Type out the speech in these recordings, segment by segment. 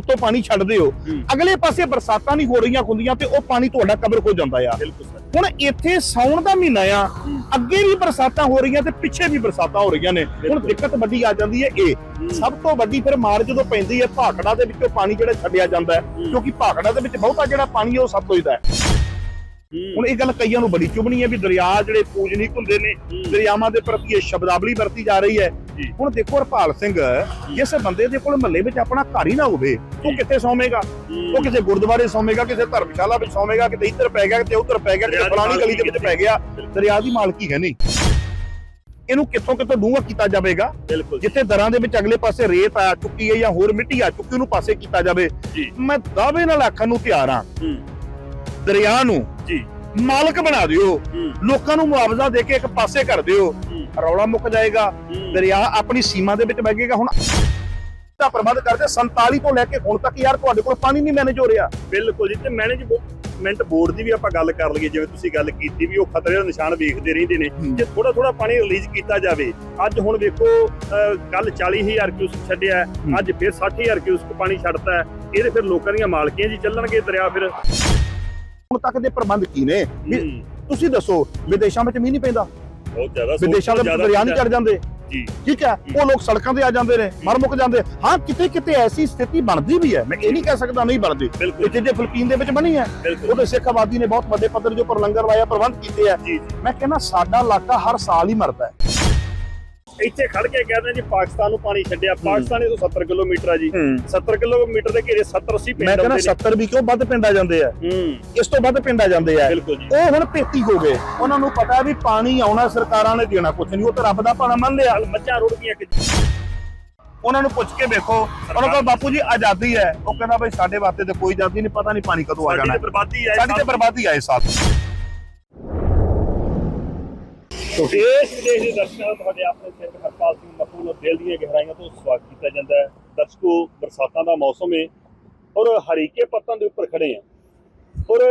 ਉੱਤੋਂ ਪਾਣੀ ਛੱਡਦੇ ਹੋ ਹੂੰ। ਅਗਲੇ ਪਾਸੇ ਬਰਸਾਤਾਂ ਨਹੀਂ ਹੋ ਰਹੀਆਂ ਹੁੰਦੀਆਂ ਤੇ ਉਹ ਪਾਣੀ ਤੁਹਾਡਾ ਕਵਰ ਹੋ ਜਾਂਦਾ ਆ ਹੁਣ ਇੱਥੇ ਸਾਉਣ ਦਾ ਮਹੀਨਾ ਆ ਅੱਗੇ ਵੀ ਬਰਸਾਤਾਂ ਹੋ ਰਹੀਆਂ ਤੇ ਪਿੱਛੇ ਵੀ ਬਰਸਾਤਾਂ ਹੋ ਰਹੀਆਂ ਨੇ ਹੁਣ। ਦਿੱਕਤ ਵੱਡੀ ਆ ਜਾਂਦੀ ਹੈ ਇਹ ਹੂੰ। ਸਭ ਤੋਂ ਵੱਡੀ ਫਿਰ ਮਾਰ ਜਦੋਂ ਪੈਂਦੀ ਹੈ ਭਾਖੜਾ ਦੇ ਵਿੱਚੋਂ ਪਾਣੀ ਜਿਹੜਾ ਛੱਡਿਆ ਜਾਂਦਾ ਹੈ ਹੂੰ। ਕਿਉਂਕਿ ਭਾਖੜਾ ਦੇ ਵਿੱਚ ਬਹੁਤਾ ਜਿਹੜਾ ਪਾਣੀ ਹੈ ਉਹ ਸਤਲੁਜ ਦਾ ਹੈ ਹੁਣ ਇਹ ਗੱਲ ਕਈਆਂ ਨੂੰ ਬੜੀ ਚੁਭਣੀ ਹੈ ਵੀ ਦਰਿਆ ਜਿਹੜੇ ਪੂਜਨੀਕ ਹੁੰਦੇ ਨੇ। ਦਰਿਆਵਾਂ ਦੇ ਪ੍ਰਤੀ ਇਹ ਸ਼ਬਦਾਵਲੀ ਵਰਤੀ ਜਾ ਰਹੀ ਹੈ। ਹੁਣ ਦੇਖੋ ਹਰਪਾਲ ਸਿੰਘ ਜਿਸ ਬੰਦੇ ਦੇ ਕੋਲ ਮਹੱਲੇ ਵਿੱਚ ਆਪਣਾ ਘਰ ਹੀ ਨਾ ਹੋਵੇ ਜੀ। ਕਿੱਥੇ ਸੌਵੇਂਗਾ? ਉਹ ਕਿਸੇ ਗੁਰਦੁਆਰੇ ਸੌਵੇਂਗਾ ਕਿਸੇ ਧਰਮਸ਼ਾਲਾ ਵਿੱਚ ਸੌਵੇਂਗਾ ਕਿਤੇ ਇੱਧਰ ਪੈ ਗਿਆ ਕਿਤੇ ਉੱਧਰ ਪੈ ਗਿਆ ਕਿਤੇ ਫਲਾਣੀ ਗਲੀ ਦੇ ਵਿੱਚ ਪੈ ਗਿਆ। ਦਰਿਆ ਦੀ ਮਾਲਕੀ ਹੈ ਨਹੀਂ। ਇਹਨੂੰ ਕਿੱਥੋਂ ਕਿੱਥੋਂ ਡੂੰਘਾ ਕੀਤਾ ਜਾਵੇਗਾ? ਜਿੱਥੇ ਦਰਾਂ ਦੇ ਵਿੱਚ ਅਗਲੇ ਪਾਸੇ ਰੇਤ ਆ ਚੁੱਕੀ ਹੈ ਜਾਂ ਹੋਰ ਮਿੱਟੀ ਆ ਚੁੱਕੀ ਉਹਨੂੰ ਪਾਸੇ ਕੀਤਾ ਜਾਵੇ। ਮੈਂ ਦਾਅਵੇ ਨਾਲ ਆਖਣ ਨੂੰ ਤਿਆਰ ਹਾਂ। ਦਰਿਆ ਨੂੰ ਮਾਲਕ ਬਣਾ ਦਿਓ। ਲੋਕਾਂ ਨੂੰ ਮੁਆਵਜ਼ਾ ਦੇ ਕੇ ਇੱਕ ਪਾਸੇ ਕਰ ਦਿਓ। ਰੌਲਾ ਮੁੱਕ ਜਾਏਗਾ। ਦਰਿਆ ਆਪਣੀ ਸੀਮਾ ਦੇ ਵਿੱਚ ਬੈਗੇਗਾ ਹੁਣ ਦਾ ਪ੍ਰਬੰਧ ਕਰਦੇ 47 ਤੋਂ ਲੈ ਕੇ ਹੁਣ ਤੱਕ ਯਾਰ ਤੁਹਾਡੇ ਕੋਲ ਪਾਣੀ ਨਹੀਂ ਮੈਨੇਜ ਹੋ ਰਿਹਾ। ਬਿਲਕੁਲ ਜੀ ਤੇ ਮੈਨੇਜਮੈਂਟ ਬੋਰਡ ਦੀ ਵੀ ਆਪਾਂ ਗੱਲ ਕਰ ਲਈਏ। ਜਿਵੇਂ ਤੁਸੀਂ ਗੱਲ ਕੀਤੀ ਵੀ ਉਹ ਖਤਰੇ ਦਾ ਨਿਸ਼ਾਨ ਵੇਖਦੇ ਰਹਿੰਦੇ ਨੇ। ਜੇ ਥੋੜਾ ਥੋੜਾ ਪਾਣੀ ਰਿਲੀਜ਼ ਕੀਤਾ ਜਾਵੇ ਅੱਜ ਹੁਣ ਵੇਖੋ ਕੱਲ 40000 ਕਿਊਸਕ ਛੱਡਿਆ। ਅੱਜ ਫਿਰ 60000 ਕਿਊਸਕ ਪਾਣੀ ਛੱਡਤਾ। ਇਹਦੇ ਫਿਰ ਲੋਕਾਂ ਦੀਆਂ ਮਾਲਕੀਆਂ ਜੀ ਚੱਲਣਗੇ ਦਰਿਆ ਫਿਰ। ਹੁਣ ਤੱਕ ਦੇ ਪ੍ਰਬੰਧ ਕੀ ਨੇ? ਵੀ ਤੁਸੀਂ ਦੱਸੋ ਵਿਦੇਸ਼ਾਂ ਵਿੱਚ ਮੀਂਹ ਨਹੀਂ ਪੈਂਦਾ। ਬਹੁਤ ਜ਼ਿਆਦਾ ਵਿਦੇਸ਼ਾਂ ਦੇ ਦਰਿਆ ਨਹੀਂ ਚੜ ਜਾਂਦੇ। ਜੀ। ਠੀਕ ਹੈ ਉਹ ਲੋਕ ਸੜਕਾਂ ਤੇ ਆ ਜਾਂਦੇ ਨੇ ਮਰ ਮੁੱਕ ਜਾਂਦੇ। ਹਾਂ ਕਿਤੇ ਕਿਤੇ ਐਸੀ ਸਥਿਤੀ ਬਣਦੀ ਵੀ ਹੈ। ਮੈਂ ਇਹ ਨਹੀਂ ਕਹਿ ਸਕਦਾ ਨਹੀਂ ਬਣਦੀ। ਇੱਥੇ ਜੇ ਫਿਲੀਪੀਨ ਦੇ ਵਿੱਚ ਬਣੀ ਹੈ ਉਹਦੇ ਸਿੱਖ ਆਬਾਦੀ ਨੇ ਬਹੁਤ ਵੱਡੇ ਪੱਧਰ ਜੋ ਪਰ ਲੰਗਰ ਲਾਇਆ ਪ੍ਰਬੰਧ ਕੀਤੇ ਆ। ਮੈਂ ਕਹਿੰਦਾ ਸਾਡਾ ਇਲਾਕਾ ਹਰ ਸਾਲ ਹੀ ਮਰਦਾ ਹੈ। ਇੱਥੇ ਖੜ ਕੇ ਕਹਿੰਦੇ ਜੀ ਪਾਕਿਸਤਾਨ ਨੂੰ ਪਾਣੀ ਛੱਡਿਆ। ਪਾਕਿਸਤਾਨ ਇਹ ਤੋਂ 70 ਕਿਲੋਮੀਟਰ ਆ ਜੀ। 70 ਕਿਲੋਮੀਟਰ ਦੇ ਘੇਰੇ 70 80 ਪਿੰਡ ਮੈਂ ਕਹਿੰਦਾ ਆਉਂਦੇ ਨੇ। 70 ਵੀ ਕਿਉਂ ਵੱਧ ਪਿੰਡ ਆ ਜਾਂਦੇ ਆ? ਹੂੰ। ਇਸ ਤੋਂ ਵੱਧ ਪਿੰਡ ਆ। ਜਾਂਦੇ ਆ ਉਹ ਹੁਣ ਪੇਤੀ ਹੋ ਗਏ। ਉਹਨਾਂ ਨੂੰ ਪਤਾ ਹੈ ਵੀ ਪਾਣੀ ਆਉਣਾ ਸਰਕਾਰਾਂ ਨੇ ਦੇਣਾ ਕੁਝ ਨਹੀਂ। ਉਹ ਤਾਂ ਰੱਬ ਦਾ ਭਾਣਾ ਮੰਨ ਲਿਆ ਮੱਝਾਂ ਰੁੜ ਗਈਆਂ ਕਿ ਉਹਨਾਂ ਨੂੰ ਪੁੱਛ ਕੇ ਵੇਖੋ। ਉਹਨਾਂ ਕੋਲ ਬਾਪੂ ਜੀ ਆਜ਼ਾਦੀ ਹੈ। ਉਹ ਕਹਿੰਦਾ ਬਈ ਸਾਡੇ ਵਾਸਤੇ ਤੇ ਕੋਈ ਆਜ਼ਾਦੀ ਨਹੀਂ ਪਤਾ ਨਹੀਂ ਪਾਣੀ ਕਦੋਂ ਆ ਸਾਡੀ ਜਾਣਾ ਤੇ ਬਰਬਾਦੀ ਹੈ ਸਾਡੀ ਤੇ ਬਰਬਾਦੀ ਆਏ ਸਾਥ ਦੇਸ਼ ਵਿਦੇਸ਼ ਦੇ ਦਰਸ਼ਕਾਂ ਦਾ ਤੁਹਾਡੇ ਆਪਣੇ ਸਿੱਖ ਹਰਪਾਲ ਸਿੰਘ ਮੱਖੂ ਨੂੰ ਦਿਲ ਦੀਆਂ ਗਹਿਰਾਈਆਂ ਤੋਂ ਸਵਾਗਤ ਕੀਤਾ ਜਾਂਦਾ ਹੈ। ਦਰਸ਼ਕੋ, ਬਰਸਾਤਾਂ ਦਾ ਮੌਸਮ ਹੈ ਔਰ ਹਰੀਕੇ ਪੱਤਾਂ ਦੇ ਉੱਪਰ ਖੜੇ ਆ ਔਰ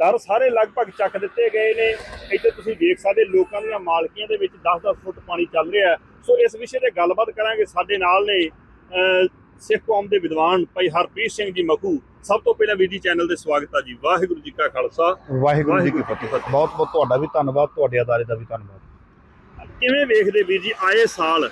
ਦਰ ਸਾਰੇ ਲਗਭਗ ਚੱਕ ਦਿੱਤੇ ਗਏ ਨੇ। ਇੱਥੇ ਤੁਸੀਂ ਦੇਖ ਸਕਦੇ ਲੋਕਾਂ ਦੀਆਂ ਮਾਲਕੀਆਂ ਦੇ ਵਿੱਚ 10-10 ਫੁੱਟ ਪਾਣੀ ਚੱਲ ਰਿਹਾ ਸੋ ਇਸ ਵਿਸ਼ੇ ਤੇ ਗੱਲਬਾਤ ਕਰਾਂਗੇ ਸਾਡੇ ਨਾਲ ਨੇ ਸਿੱਖ ਕੌਮ ਦੇ ਵਿਦਵਾਨ ਭਾਈ ਹਰਪ੍ਰੀਤ ਸਿੰਘ ਜੀ ਮੱਖੂ ਸਭ ਤੋਂ ਪਹਿਲਾਂ ਵੀਡੀ ਚੈਨਲ ਤੇ ਸਵਾਗਤ ਹੈ ਜੀ। ਵਾਹਿਗੁਰੂ ਜੀ ਕਾ ਖਾਲਸਾ। ਵਾਹਿਗੁਰੂ ਜੀ ਕੀ ਫਤਿਹ। ਬਹੁਤ ਬਹੁਤ ਤੁਹਾਡਾ ਵੀ ਧੰਨਵਾਦ ਤੁਹਾਡੇ ਅਦਾਰੇ ਦਾ ਵੀ ਧੰਨਵਾਦ। ਕਿਵੇਂ ਵੇਖਦੇ ਵੀਰ ਜੀ ਆਏ ਸਾਲ?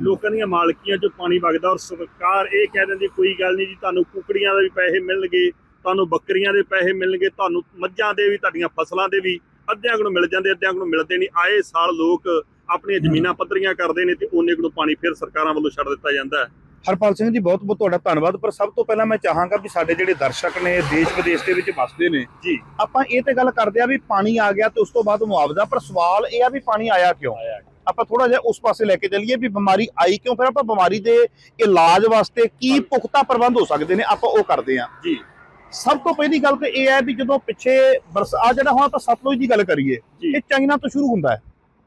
ਲੋਕਾਂ ਦੀਆਂ ਮਾਲਕੀਆਂ 'ਚੋਂ ਪਾਣੀ ਵਗਦਾ ਔਰ ਸਰਕਾਰ ਇਹ ਕਹਿ ਦਿੰਦੀ ਕੋਈ ਗੱਲ ਨਹੀਂ ਜੀ ਤੁਹਾਨੂੰ ਕੁਕੜੀਆਂ ਦੇ ਵੀ ਪੈਸੇ ਮਿਲਣਗੇ ਤੁਹਾਨੂੰ ਬੱਕਰੀਆਂ ਦੇ ਪੈਸੇ ਮਿਲਣਗੇ ਤੁਹਾਨੂੰ ਮੱਝਾਂ ਦੇ ਵੀ ਤੁਹਾਡੀਆਂ ਫਸਲਾਂ ਦੇ ਵੀ ਅੱਧਿਆਂ ਨੂੰ ਮਿਲ ਜਾਂਦੇ ਅੱਧਿਆਂ ਨੂੰ ਮਿਲਦੇ ਨਹੀਂ। ਆਏ ਸਾਲ ਲੋਕ ਆਪਣੀਆਂ ਜ਼ਮੀਨਾਂ ਪੱਧਰੀਆਂ ਕਰਦੇ ਨੇ ਤੇ ਉਹਨੇ ਨੂੰ ਪਾਣੀ ਫਿਰ ਸਰਕਾਰਾਂ ਵੱਲੋਂ ਛੱਡ ਦਿੱਤਾ ਜਾਂਦਾ ਹੈ। ਹਰਪਾਲ ਸਿੰਘ ਜੀ ਬਹੁਤ ਬਹੁਤ ਤੁਹਾਡਾ ਧੰਨਵਾਦ ਪਰ ਸਭ ਤੋਂ ਪਹਿਲਾਂ ਮੈਂ ਚਾਹਾਂਗਾ ਵੀ ਸਾਡੇ ਜਿਹੜੇ ਦਰਸ਼ਕ ਨੇ ਦੇਸ਼ ਵਿਦੇਸ਼ ਦੇ ਵਿੱਚ ਵਸਦੇ ਨੇ ਜੀ ਆਪਾਂ ਇਹ ਤੇ ਗੱਲ ਕਰਦੇ ਆ ਵੀ ਪਾਣੀ ਆ ਗਿਆ ਤੇ ਉਸ ਤੋਂ ਬਾਅਦ ਮੁਆਵਜ਼ਾ ਪਰ ਸਵਾਲ ਇਹ ਆ ਵੀ ਪਾਣੀ ਆਇਆ ਕਿਉਂ? ਆਪਾਂ ਥੋੜਾ ਜਿਹਾ ਉਸ ਪਾਸੇ ਲੈ ਕੇ ਚੱਲੀਏ ਵੀ ਬਿਮਾਰੀ ਆਈ ਕਿਉਂ? ਫਿਰ ਆਪਾਂ ਬਿਮਾਰੀ ਦੇ ਇਲਾਜ ਵਾਸਤੇ ਕੀ ਪੁਖਤਾ ਪ੍ਰਬੰਧ ਹੋ ਸਕਦੇ ਨੇ ਆਪਾਂ ਉਹ ਕਰਦੇ ਆ ਜੀ। ਸਭ ਤੋਂ ਪਹਿਲੀ ਗੱਲ ਤੇ ਇਹ ਹੈ ਵੀ ਜਦੋਂ ਪਿੱਛੇ ਬਰਸ ਜਿਹੜਾ ਹੁਣ ਆਪਾਂ ਸਤਲੁਜ ਦੀ ਗੱਲ ਕਰੀਏ ਇਹ ਚਾਈਨਾ ਤੋਂ ਸ਼ੁਰੂ ਹੁੰਦਾ ਹੈ।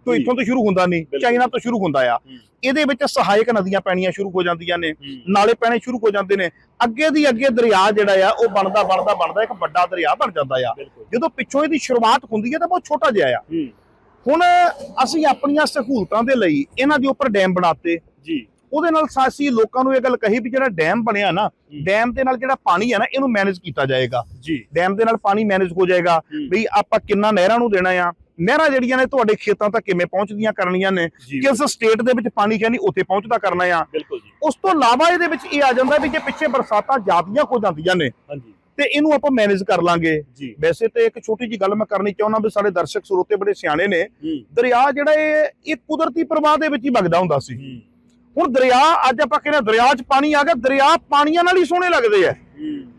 ਤੋਂ। ਇੱਥੋਂ ਤੋਂ ਸ਼ੁਰੂ ਹੁੰਦਾ ਨਹੀਂ। ਚਾਈਨਾ ਤੋਂ ਸ਼ੁਰੂ ਹੁੰਦਾ ਆ। ਇਹਦੇ ਵਿੱਚ ਸਹਾਇਕ ਨਦੀਆਂ ਪੈਣੀਆਂ ਸ਼ੁਰੂ ਹੋ ਜਾਂਦੀਆਂ ਨੇ ਨਾਲੇ ਪੈਣੇ ਸ਼ੁਰੂ ਹੋ ਜਾਂਦੇ ਨੇ। ਅੱਗੇ ਦੀ ਅੱਗੇ ਦਰਿਆ ਜਿਹੜਾ ਆ ਉਹ ਬਣਦਾ ਬਣਦਾ ਬਣਦਾ ਇੱਕ ਵੱਡਾ ਦਰਿਆ ਬਣ ਜਾਂਦਾ ਆ। ਜਦੋਂ ਪਿੱਛੋਂ ਇਹਦੀ ਸ਼ੁਰੂਆਤ ਹੁੰਦੀ ਹੈ ਤਾਂ ਬਹੁਤ ਛੋਟਾ ਜਿਹਾ ਆ। ਹੁਣ ਅਸੀਂ ਆਪਣੀਆਂ ਸਹੂਲਤਾਂ ਦੇ ਲਈ ਇਹਨਾਂ ਦੇ ਉੱਪਰ ਡੈਮ ਬਣਾਤੇ। ਜੀ। ਉਹਦੇ ਨਾਲ ਸਾਸੀ ਲੋਕਾਂ ਨੂੰ ਇਹ ਗੱਲ ਕਹੀ ਵੀ ਜਿਹੜਾ ਡੈਮ ਬਣਿਆ ਨਾ ਡੈਮ ਦੇ ਨਾਲ ਜਿਹੜਾ ਪਾਣੀ ਹੈ ਨਾ ਇਹਨੂੰ ਮੈਨੇਜ ਕੀਤਾ ਜਾਏਗਾ। ਜੀ। ਡੈਮ ਦੇ ਨਾਲ ਪਾਣੀ ਮੈਨੇਜ ਹੋ ਜਾਏਗਾ। ਵੀ ਆਪਾਂ ਕਿੰਨਾ ਨਹਿਰਾਂ ਨੂੰ ਦੇਣਾ ਆ। ਨਹਿਰਾਂ ਜਿਹੜੀਆਂ ਨੇ ਤੁਹਾਡੇ ਖੇਤਾਂ ਤੱਕ ਕਿਵੇਂ ਪਹੁੰਚਦੀਆਂ ਕਰਨੀਆਂ ਨੇ ਕਿਸ ਸਟੇਟ ਦੇ ਵਿੱਚ ਪਾਣੀ ਨਹੀਂ ਉੱਥੇ ਪਹੁੰਚਦਾ ਕਰਨਾ ਆ। ਉਸ ਤੋਂ ਇਲਾਵਾ ਇਹਦੇ ਵਿੱਚ ਇਹ ਆ ਜਾਂਦਾ ਵੀ ਜੇ ਪਿੱਛੇ ਬਰਸਾਤਾਂ ਜ਼ਿਆਦੀਆਂ ਹੋ ਜਾਂਦੀਆਂ ਨੇ ਹਾਂਜੀ। ਤੇ ਇਹਨੂੰ ਆਪਾਂ ਮੈਨੇਜ ਕਰ ਲਾਂਗੇ। ਵੈਸੇ ਤੇ ਇੱਕ ਛੋਟੀ ਜੀ ਗੱਲ ਮੈਂ ਕਰਨੀ ਚਾਹੁੰਦਾ ਵੀ ਸਾਡੇ ਦਰਸ਼ਕ ਸਰੋਤੇ ਬੜੇ ਸਿਆਣੇ ਨੇ। ਦਰਿਆ ਜਿਹੜਾ ਇਹ ਇਹ ਕੁਦਰਤੀ ਪ੍ਰਵਾਹ ਦੇ ਵਿੱਚ ਹੀ ਵਗਦਾ ਹੁੰਦਾ ਸੀ। ਹੁਣ ਦਰਿਆ ਅੱਜ ਆਪਾਂ ਕਹਿੰਦੇ ਦਰਿਆ 'ਚ ਪਾਣੀ ਆ ਗਿਆ ਦਰਿਆ ਪਾਣੀਆਂ ਨਾਲ ਹੀ ਸੋਹਣੇ ਲੱਗਦੇ ਆ।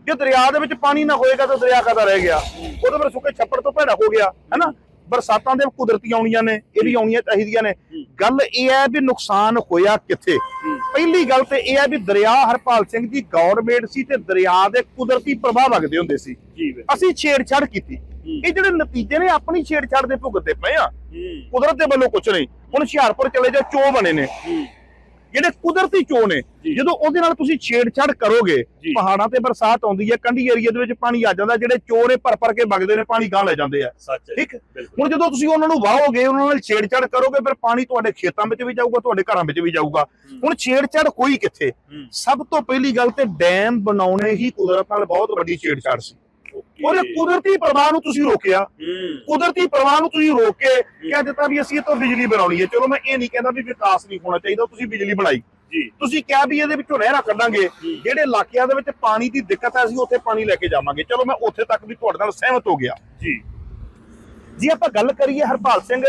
ਜੇ। ਦਰਿਆ ਦੇ ਵਿੱਚ ਪਾਣੀ ਨਾ ਹੋਏਗਾ ਤਾਂ ਦਰਿਆ ਕਾਦਾ ਰਹਿ ਗਿਆ? ਉਹਦੇ ਪਰ ਸੁੱਕੇ ਛੱਪੜ ਤੋਂ ਭੈੜਾ ਹੋ ਗਿਆ ਹੈਨਾ? ਬਰਸਾਤਾਂ ਦੇ ਕੁਦਰਤੀ ਆਉਣੀਆਂ ਨੇ ਇਹ ਵੀ ਆਉਣੀਆਂ ਚਾਹੀਦੀਆਂ ਨੇ। ਗੱਲ ਇਹ ਹੈ ਵੀ ਨੁਕਸਾਨ ਹੋਇਆ ਕਿੱਥੇ? ਪਹਿਲੀ ਗੱਲ ਤੇ ਇਹ ਹੈ ਵੀ ਦਰਿਆ ਹਰਪਾਲ ਸਿੰਘ ਜੀ ਗੌਰਮੈਂਟ ਸੀ ਤੇ ਦਰਿਆ ਦੇ ਕੁਦਰਤੀ ਪ੍ਰਭਾਵ ਵਗਦੇ ਹੁੰਦੇ ਸੀ। ਅਸੀਂ ਛੇੜਛਾੜ ਕੀਤੀ। ਇਹ ਜਿਹੜੇ ਨਤੀਜੇ ਨੇ ਆਪਣੀ ਛੇੜਛਾੜ ਦੇ ਭੁਗਤਦੇ ਪਏ ਆ। ਕੁਦਰਤ ਦੇ ਵੱਲੋਂ ਕੁਝ ਨਹੀਂ। ਹੁਣ ਹੁਸ਼ਿਆਰਪੁਰ ਚਲੇ ਜਾ ਚੋ ਬਣੇ ਨੇ। ਜਿਹੜੇ ਕੁਦਰਤੀ ਚੋਣ ਨੇ। ਜਦੋਂ ਉਹਦੇ ਨਾਲ ਤੁਸੀਂ ਛੇੜਛਾੜ ਕਰੋਗੇ। ਪਹਾੜਾਂ ਤੇ ਬਰਸਾਤ ਆਉਂਦੀ ਹੈ ਕੰਢੀ ਏਰੀਆ ਦੇ ਵਿੱਚ ਪਾਣੀ ਆ ਜਾਂਦਾ ਜਿਹੜੇ ਚੋਰ ਨੇ ਭਰ ਭਰ ਕੇ ਵਗਦੇ ਨੇ ਪਾਣੀ ਗਾਂ ਲੈ ਜਾਂਦੇ ਆ ਠੀਕ ਹੁਣ ਜਦੋਂ ਤੁਸੀਂ ਉਹਨਾਂ ਨੂੰ ਵਾਹੋਗੇ ਉਹਨਾਂ ਨਾਲ ਛੇੜਛਾੜ ਕਰੋਗੇ ਫਿਰ ਪਾਣੀ ਤੁਹਾਡੇ ਖੇਤਾਂ ਵਿੱਚ ਵੀ ਜਾਊਗਾ ਤੁਹਾਡੇ ਘਰਾਂ ਵਿੱਚ ਵੀ ਜਾਊਗਾ ਹੁਣ ਛੇੜਛਾੜ ਕੋਈ ਕਿੱਥੇ। ਸਭ ਤੋਂ ਪਹਿਲੀ ਗੱਲ ਤੇ ਡੈਮ ਬਣਾਉਣੇ ਹੀ ਕੁਦਰਤ ਨਾਲ ਬਹੁਤ ਵੱਡੀ ਛੇੜਛਾੜ ਸੀ। ਉਹਦੇ ਕੁਦਰਤੀ ਪ੍ਰਵਾਹ ਨੂੰ ਤੁਸੀਂ ਰੋਕਿਆ। ਕੁਦਰਤੀ ਪ੍ਰਵਾਹ ਨੂੰ ਤੁਸੀਂ ਰੋਕ ਕੇ ਕਹਿ ਦਿੱਤਾ ਵੀ ਅਸੀਂ ਇਹ ਤੋਂ ਬਿਜਲੀ ਬਣਾਉਣੀ ਹੈ। ਚਲੋ ਮੈਂ ਇਹ ਨਹੀਂ ਕਹਿੰਦਾ ਵੀ ਵਿਕਾਸ ਨਹੀਂ ਹੋਣਾ ਚਾਹੀਦਾ ਤੁਸੀਂ ਬਿਜਲੀ ਬਣਾਈ। ਤੁਸੀਂ ਕਿਹਾ ਵੀ ਇਹਦੇ ਵਿੱਚੋਂ ਨਹਿਰਾਂ ਕੱਢਾਂਗੇ। ਜਿਹੜੇ ਇਲਾਕਿਆਂ ਦੇ ਵਿੱਚ ਪਾਣੀ ਦੀ ਦਿੱਕਤ ਹੈ ਅਸੀਂ ਉੱਥੇ ਪਾਣੀ ਲੈ ਕੇ ਜਾਵਾਂਗੇ। ਚਲੋ ਮੈਂ ਉੱਥੇ ਤੱਕ ਵੀ ਤੁਹਾਡੇ ਨਾਲ ਸਹਿਮਤ ਹੋ ਗਿਆ। ਜੀ। ਜੇ ਆਪਾਂ ਗੱਲ ਕਰੀਏ ਹਰਪਾਲ ਸਿੰਘ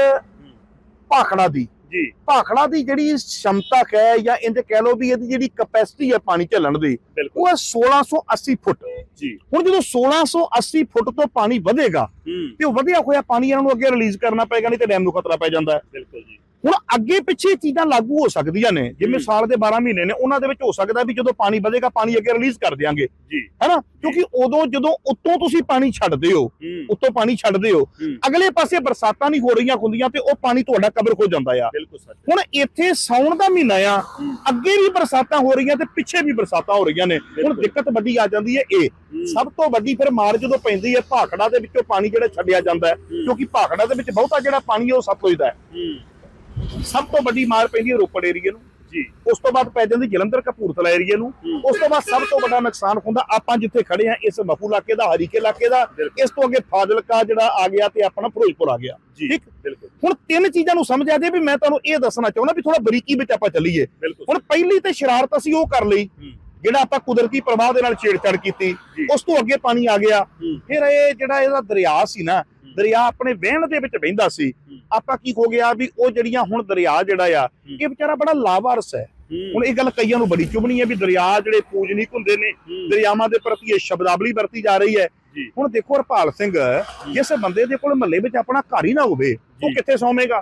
ਭਾਖੜਾ ਦੀ ਜੀ। ਭਾਖੜਾ ਦੀ ਜਿਹੜੀ ਸ਼ਮਤਾ ਹੈ ਜਾਂ ਇਹਦੇ ਕਹਿ ਲਓ ਵੀ ਇਹਦੀ ਜਿਹੜੀ ਕਪੈਸਿਟੀ ਹੈ ਪਾਣੀ ਝੱਲਣ ਦੀ ਉਹ ਹੈ 1680 ਫੁੱਟ। ਜੀ। ਹੁਣ ਜਦੋਂ 1680 ਫੁੱਟ ਤੋਂ ਪਾਣੀ ਵਧੇਗਾ ਤੇ ਉਹ ਵਧਿਆ ਹੋਇਆ ਪਾਣੀ ਇਹਨਾਂ ਨੂੰ ਅੱਗੇ ਰਿਲੀਜ਼ ਕਰਨਾ ਪਏਗਾ ਨਹੀਂ ਤੇ ਡੈਮ ਨੂੰ ਖਤਰਾ ਪੈ ਜਾਂਦਾ ਹੈ। ਬਿਲਕੁਲ ਜੀ। ਹੁਣ ਅੱਗੇ ਪਿੱਛੇ ਚੀਜ਼ਾਂ ਲਾਗੂ ਹੋ ਸਕਦੀਆਂ ਨੇ ਜਿਵੇਂ। ਸਾਲ ਦੇ 12 ਮਹੀਨੇ ਨੇ ਉਹਨਾਂ ਦੇ ਵਿੱਚ ਹੋ ਸਕਦਾ ਵੀ ਜਦੋਂ ਪਾਣੀ ਵਧੇਗਾ ਪਾਣੀ ਅੱਗੇ ਰਿਲੀਜ਼ ਕਰ ਦਿਆਂਗੇ ਜੀ ਹੈਨਾ ਕਿਉਂਕਿ ਉਦੋਂ ਜਦੋਂ ਉੱਤੋਂ ਤੁਸੀਂ ਪਾਣੀ ਛੱਡਦੇ ਹੋ ਉੱਤੋਂ ਪਾਣੀ ਛੱਡਦੇ ਹੋ। ਅਗਲੇ ਪਾਸੇ ਬਰਸਾਤਾਂ ਨਹੀਂ ਹੋ ਰਹੀਆਂ ਹੁੰਦੀਆਂ ਤੇ ਉਹ ਪਾਣੀ ਤੁਹਾਡਾ ਕਬਰ ਹੋ ਜਾਂਦਾ ਆ ਹੁਣ ਇੱਥੇ ਸਾਉਣ ਦਾ ਮਹੀਨਾ ਆ। ਅੱਗੇ ਵੀ ਬਰਸਾਤਾਂ ਹੋ ਰਹੀਆਂ ਤੇ ਪਿੱਛੇ ਵੀ ਬਰਸਾਤਾਂ ਹੋ ਰਹੀਆਂ ਨੇ ਹੁਣ। ਦਿੱਕਤ ਵੱਡੀ ਆ ਜਾਂਦੀ ਹੈ ਇਹ। ਸਭ ਤੋਂ ਵੱਡੀ ਫਿਰ ਮਾਰ ਜਦੋਂ ਪੈਂਦੀ ਹੈ ਭਾਖੜਾ ਦੇ ਵਿੱਚੋਂ ਪਾਣੀ ਜਿਹੜਾ ਛੱਡਿਆ ਜਾਂਦਾ ਹੈ। ਕਿਉਂਕਿ ਭਾਖੜਾ ਦੇ ਵਿੱਚ ਬਹੁਤਾ ਜਿਹੜਾ ਪਾਣੀ ਉਹ ਸਤਲੁਜ ਦਾ ਹੈ ਹੂੰ ਸਭ ਤੋਂ ਵੱਡੀ ਮਾਰ ਪੈਂਦੀ ਹੈ ਰੋਪੜ ਏਰੀਏ ਨੂੰ। ਜੀ। ਉਸ ਤੋਂ ਬਾਅਦ ਪੈ ਜਾਂਦੀ ਜਲੰਧਰ ਕਪੂਰਥਲਾ ਏਰੀਏ ਨੂੰ। ਉਸ ਤੋਂ ਬਾਅਦ ਸਭ ਤੋਂ ਵੱਡਾ ਨੁਕਸਾਨ ਹੁੰਦਾ ਆਪਾਂ ਜਿੱਥੇ ਖੜੇ ਆ ਇਸ ਮਫੂ ਇਲਾਕੇ ਦਾ ਹਰੀਕੇ ਇਲਾਕੇ ਦਾ। ਇਸ ਤੋਂ ਅੱਗੇ ਫਾਜ਼ਿਲਕਾ ਜਿਹੜਾ ਆ ਗਿਆ ਤੇ ਆਪਣਾ ਫਿਰੋਜ਼ਪੁਰ ਆ ਗਿਆ। ਠੀਕ? ਬਿਲਕੁਲ। ਹੁਣ ਤਿੰਨ ਚੀਜ਼ਾਂ ਨੂੰ ਸਮਝ ਆ ਜੇ ਵੀ ਮੈਂ ਤੁਹਾਨੂੰ ਇਹ ਦੱਸਣਾ ਚਾਹੁੰਦਾ ਵੀ ਥੋੜਾ ਬਰੀਕੀ ਵਿੱਚ ਆਪਾਂ ਚੱਲੀਏ। ਹੁਣ ਪਹਿਲੀ ਤੇ ਸ਼ਰਾਰਤ ਅਸੀਂ ਉਹ ਕਰ ਲਈ ਜਿਹੜਾ ਆਪਾਂ ਕੁਦਰਤੀ ਪ੍ਰਵਾਹ ਦੇ ਨਾਲ ਛੇੜਛਾੜ ਕੀਤੀ। ਉਸ ਤੋਂ ਅੱਗੇ ਪਾਣੀ ਆ ਗਿਆ। ਫਿਰ ਇਹ ਜਿਹੜਾ ਇਹਦਾ ਦਰਿਆ ਸੀ ਨਾ ਦਰਿਆ ਆਪਣੇ ਵਹਿਣ ਦੇ ਵਿੱਚ ਵਹਿੰਦਾ ਸੀ। ਆਪਾਂ ਕੀ ਹੋ ਗਿਆ ਵੀ ਉਹ ਜਿਹੜੀਆਂ ਹੁਣ ਦਰਿਆ ਜਿਹੜਾ ਆ ਇਹ ਵਿਚਾਰਾ ਬੜਾ ਲਾਵਾਰਸ ਹੈ। ਹੁਣ ਇਹ ਗੱਲ ਕਈਆਂ ਨੂੰ ਬੜੀ ਚੁਭਣੀ ਹੈ ਵੀ ਦਰਿਆ ਜਿਹੜੇ ਪੂਜਨੀਕ ਹੁੰਦੇ ਨੇ। ਦਰਿਆਵਾਂ ਦੇ ਪ੍ਰਤੀ ਇਹ ਸ਼ਬਦਾਵਲੀ ਵਰਤੀ ਜਾ ਰਹੀ ਹੈ। ਹੁਣ ਦੇਖੋ ਹਰਪਾਲ ਸਿੰਘ ਜਿਸ ਬੰਦੇ ਦੇ ਕੋਲ ਮਹੱਲੇ ਵਿੱਚ ਆਪਣਾ ਘਰ ਹੀ ਨਾ ਹੋਵੇ ਉਹ। ਕਿੱਥੇ ਸੌਵੇਗਾ?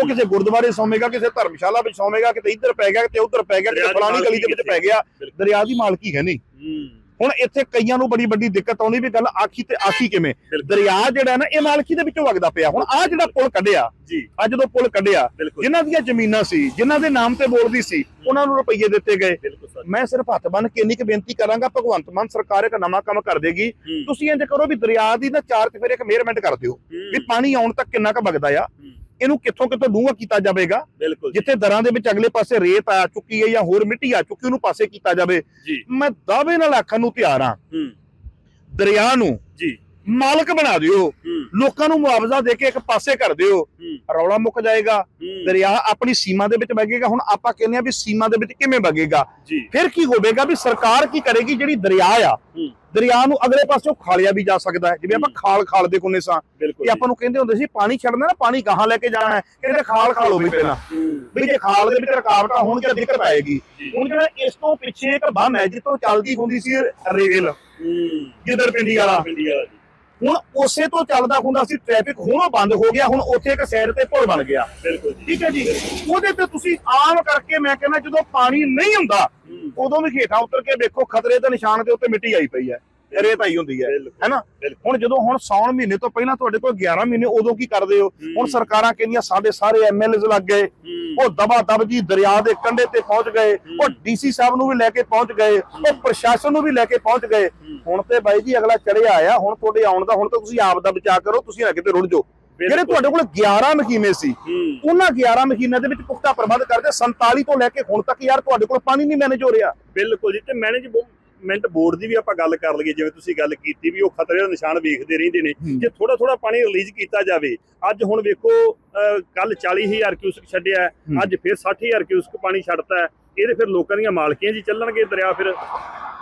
ਉਹ ਕਿਸੇ ਗੁਰਦੁਆਰੇ ਸੌਵੇਗਾ ਕਿਸੇ ਧਰਮਸ਼ਾਲਾ ਵਿੱਚ ਸੌਵੇਗਾ ਕਿਤੇ ਇੱਧਰ ਪੈ ਗਿਆ ਕਿਤੇ ਉੱਧਰ ਪੈ ਗਿਆ ਕਿਤੇ ਫਲਾਣੀ ਗਲੀ ਦੇ ਵਿੱਚ ਪੈ ਗਿਆ। ਦਰਿਆ ਦੀ ਮਾਲਕੀ ਹੈ ਨਹੀਂ। ਹੁਣ ਇੱਥੇ ਕਈਆਂ ਨੂੰ ਬੜੀ ਵੱਡੀ ਦਿੱਕਤ ਆਉਂਦੀ ਵੀ ਗੱਲ ਆਖੀ ਤੇ ਆਖੀ ਕਿਵੇਂ। ਦਰਿਆ ਜਿਹੜਾ ਨਾ ਇਹ ਮਾਲਕੀ ਦੇ ਵਿੱਚੋਂ ਵਗਦਾ ਪਿਆ। ਹੁਣ ਆਹ ਜਿਹੜਾ ਪੁਲ ਕੱਢਿਆ ਜੀ। ਆ ਜਦੋਂ ਪੁਲ ਕੱਢਿਆ ਜਿਨ੍ਹਾਂ ਦੀਆਂ ਜ਼ਮੀਨਾਂ ਸੀ ਜਿਨ੍ਹਾਂ ਦੇ ਨਾਮ ਤੇ ਬੋਲਦੀ ਸੀ ਉਹਨਾਂ ਨੂੰ ਰੁਪਈਏ ਦਿੱਤੇ ਗਏ। ਮੈਂ ਸਿਰਫ ਹੱਥ ਬੰਨ ਕੇ ਇੰਨੀ ਕੁ ਬੇਨਤੀ ਕਰਾਂਗਾ ਭਗਵੰਤ ਮਾਨ ਸਰਕਾਰ ਇੱਕ ਨਵਾਂ ਕੰਮ ਕਰ ਦੇਗੀ। ਤੁਸੀਂ ਇੰਜ ਕਰੋ ਵੀ ਦਰਿਆ ਦੀ ਨਾ ਚਾਰ ਤੇ ਫਿਰ ਇੱਕ ਮੇਅਰਮੈਂਟ ਕਰ ਦਿਓ। ਵੀ। ਪਾਣੀ ਆਉਣ ਤੱਕ ਕਿੰਨਾ ਕੁ ਵਗਦਾ ਆ। ਇਹਨੂੰ ਕਿੱਥੋਂ ਕਿੱਥੋਂ ਡੂੰਘਾ ਕੀਤਾ ਜਾਵੇਗਾ? ਜਿੱਥੇ ਦਰਾਂ ਦੇ ਵਿੱਚ ਅਗਲੇ ਪਾਸੇ ਰੇਤ ਆ ਚੁੱਕੀ ਹੈ ਜਾਂ ਹੋਰ ਮਿੱਟੀ ਆ ਚੁੱਕੀ ਉਹਨੂੰ ਪਾਸੇ ਕੀਤਾ ਜਾਵੇ। ਮੈਂ ਦਾਅਵੇ ਨਾਲ ਆਖਣ ਨੂੰ ਤਿਆਰ ਹਾਂ। ਹੂੰ। ਦਰਿਆ ਨੂੰ ਜੀ। ਮਾਲਕ ਬਣਾ ਦਿਓ। ਲੋਕਾਂ ਨੂੰ ਮੁਆਵਜ਼ਾ ਦੇ ਕੇ ਇੱਕ ਪਾਸੇ ਕਰ ਦਿਓ। ਰੌਲਾ ਮੁੱਕ ਜਾਏਗਾ। ਦਰਿਆ ਆਪਣੀ ਸੀਮਾ ਦੇ ਵਿੱਚ ਵਗੇਗਾ। ਹੁਣ ਆਪਾਂ ਕਹਿੰਦੇ ਆ ਵੀ ਸੀਮਾ ਦੇ ਵਿੱਚ ਕਿਵੇਂ ਵਗੇਗਾ। ਫਿਰ ਕੀ ਹੋਵੇਗਾ ਵੀ ਸਰਕਾਰ ਕੀ ਕਰੇਗੀ? ਜਿਹੜੀ ਦਰਿਆ ਆ ਦਰਿਆ ਨੂੰ ਅਗਲੇ ਪਾਸੋਂ ਖਾਲਿਆ ਵੀ ਜਾ ਸਕਦਾ ਹੈ। ਜਿਵੇਂ ਆਪਾਂ ਖਾਲ ਖਾਲ ਦੇ ਕੋਨੇ ਸਾਂ। ਕਿ ਆਪਾਂ ਨੂੰ ਕਹਿੰਦੇ ਹੁੰਦੇ ਸੀ ਪਾਣੀ ਛੱਡਣਾ ਨਾ ਪਾਣੀ ਗਾਹਾਂ ਲੈ ਕੇ ਜਾਣਾ ਹੈ। ਕਹਿੰਦੇ ਖਾਲ ਖਾਲੋ ਵੀ ਪਹਿਲਾਂ। ਵੀ ਜੇ ਖਾਲ ਦੇ ਵਿੱਚ ਰੁਕਾਵਟਾਂ ਹੋਣਗੀਆਂ ਦਿੱਕਤ ਆਏਗੀ। ਹੁਣ ਜਿਹੜਾ ਇਸ ਤੋਂ ਪਿੱਛੇ ਇੱਕ ਬੰਨ ਹੈ ਜਿੱਥੋਂ ਚੱਲਦੀ ਹੁੰਦੀ ਸੀ ਰੇਲ। ਗਿੱਦੜ ਪਿੰਡੀ ਵਾਲਾ। ਪਿੰਡੀ ਵਾਲਾ ਹੁਣ ਉਸੇ ਤੋਂ ਚੱਲਦਾ ਹੁੰਦਾ ਸੀ ਟ੍ਰੈਫਿਕ ਹੁਣ ਬੰਦ ਹੋ ਗਿਆ ਹੁਣ ਉੱਥੇ ਇੱਕ ਸਾਈਡ ਤੇ ਪੁਲ ਬਣ ਗਿਆ। ਬਿਲਕੁਲ ਠੀਕ ਹੈ ਜੀ? ਉਹਦੇ ਤੇ ਤੁਸੀਂ ਆਮ ਕਰਕੇ ਮੈਂ ਕਹਿੰਦਾ ਜਦੋਂ ਪਾਣੀ ਨਹੀਂ ਹੁੰਦਾ ਉਦੋਂ ਵੀ ਹੇਠਾਂ ਉਤਰ ਕੇ ਵੇਖੋ ਖਤਰੇ ਦੇ ਨਿਸ਼ਾਨ ਦੇ ਉੱਤੇ ਮਿੱਟੀ ਆਈ ਪਈ ਹੈ। ਰੇਤ ਆਈ ਹੁੰਦੀ ਹੈ ਹੈਨਾ ਹੁਣ ਜਦੋਂ ਹੁਣ ਸੌਣ ਮਹੀਨੇ ਤੋਂ ਪਹਿਲਾਂ ਤੁਹਾਡੇ ਕੋਲ 11 ਮਹੀਨੇ ਉਦੋਂ ਕੀ ਕਰਦੇ ਹੋ। ਹੁਣ ਸਰਕਾਰਾਂ ਕਹਿੰਦੀਆਂ ਸਾਡੇ ਸਾਰੇ ਐਮਐਲਏਜ਼ ਲੱਗ ਗਏ। ਉਹ ਦਬਾ ਦਬ ਜੀ ਦਰਿਆ ਦੇ ਕੰਢੇ ਤੇ ਪਹੁੰਚ ਗਏ। ਉਹ ਡੀਸੀ ਸਾਹਿਬ ਨੂੰ ਵੀ ਲੈ ਕੇ ਪਹੁੰਚ ਗਏ। ਉਹ ਪ੍ਰਸ਼ਾਸਨ ਨੂੰ ਵੀ ਲੈ ਕੇ ਪਹੁੰਚ ਗਏ। ਹੁਣ ਤੇ ਬਾਈ ਜੀ ਅਗਲਾ ਚੜਿਆ ਆਇਆ ਹੁਣ ਤੁਹਾਡੇ ਆਉਣ ਦਾ ਹੁਣ ਤਾਂ ਤੁਸੀਂ ਆਪ ਦਾ ਬਚਾਅ ਕਰੋ ਤੁਸੀਂ ਨਾ ਕਿਤੇ ਰੁੜ ਜਾਓ। ਜਿਹੜੇ ਤੁਹਾਡੇ ਕੋਲ 11 ਮਹੀਨੇ ਸੀ ਉਹਨਾਂ 11 ਮਹੀਨਿਆਂ ਦੇ ਵਿੱਚ ਪੁਖਤਾ ਪ੍ਰਬੰਧ ਕਰਦੇ 47 ਤੋਂ ਲੈ ਕੇ ਹੁਣ ਤੱਕ ਯਾਰ ਤੁਹਾਡੇ ਕੋਲ ਪਾਣੀ ਨਹੀਂ ਮੈਨੇਜ ਹੋ ਰਿਹਾ। ਬਿਲਕੁਲ ਜੀ ਤੇ ਮੈਨੇਜਮੈਂਟ ਬੋਰਡ ਦੀ ਵੀ ਆਪਾਂ ਗੱਲ ਕਰ ਲਈਏ ਜਿਵੇਂ ਤੁਸੀਂ ਗੱਲ ਕੀਤੀ ਵੀ ਉਹ ਖਤਰੇ ਦਾ ਨਿਸ਼ਾਨ ਵੇਖਦੇ ਰਹਿੰਦੇ ਨੇ। ਜੇ ਥੋੜਾ ਥੋੜਾ ਪਾਣੀ ਰਿਲੀਜ਼ ਕੀਤਾ ਜਾਵੇ ਅੱਜ ਹੁਣ ਵੇਖੋ ਕੱਲ 40000 ਕਿਊਸਕ ਛੱਡਿਆ। ਅੱਜ ਫਿਰ 60000 ਕਿਊਸਕ ਪਾਣੀ ਛੱਡਤਾ ਹੈ ਇਹਦੇ ਫਿਰ ਲੋਕਾਂ ਦੀਆਂ ਮਾਲਕੀਆਂ ਜੀ ਚੱਲਣਗੇ ਦਰਿਆ ਫਿਰ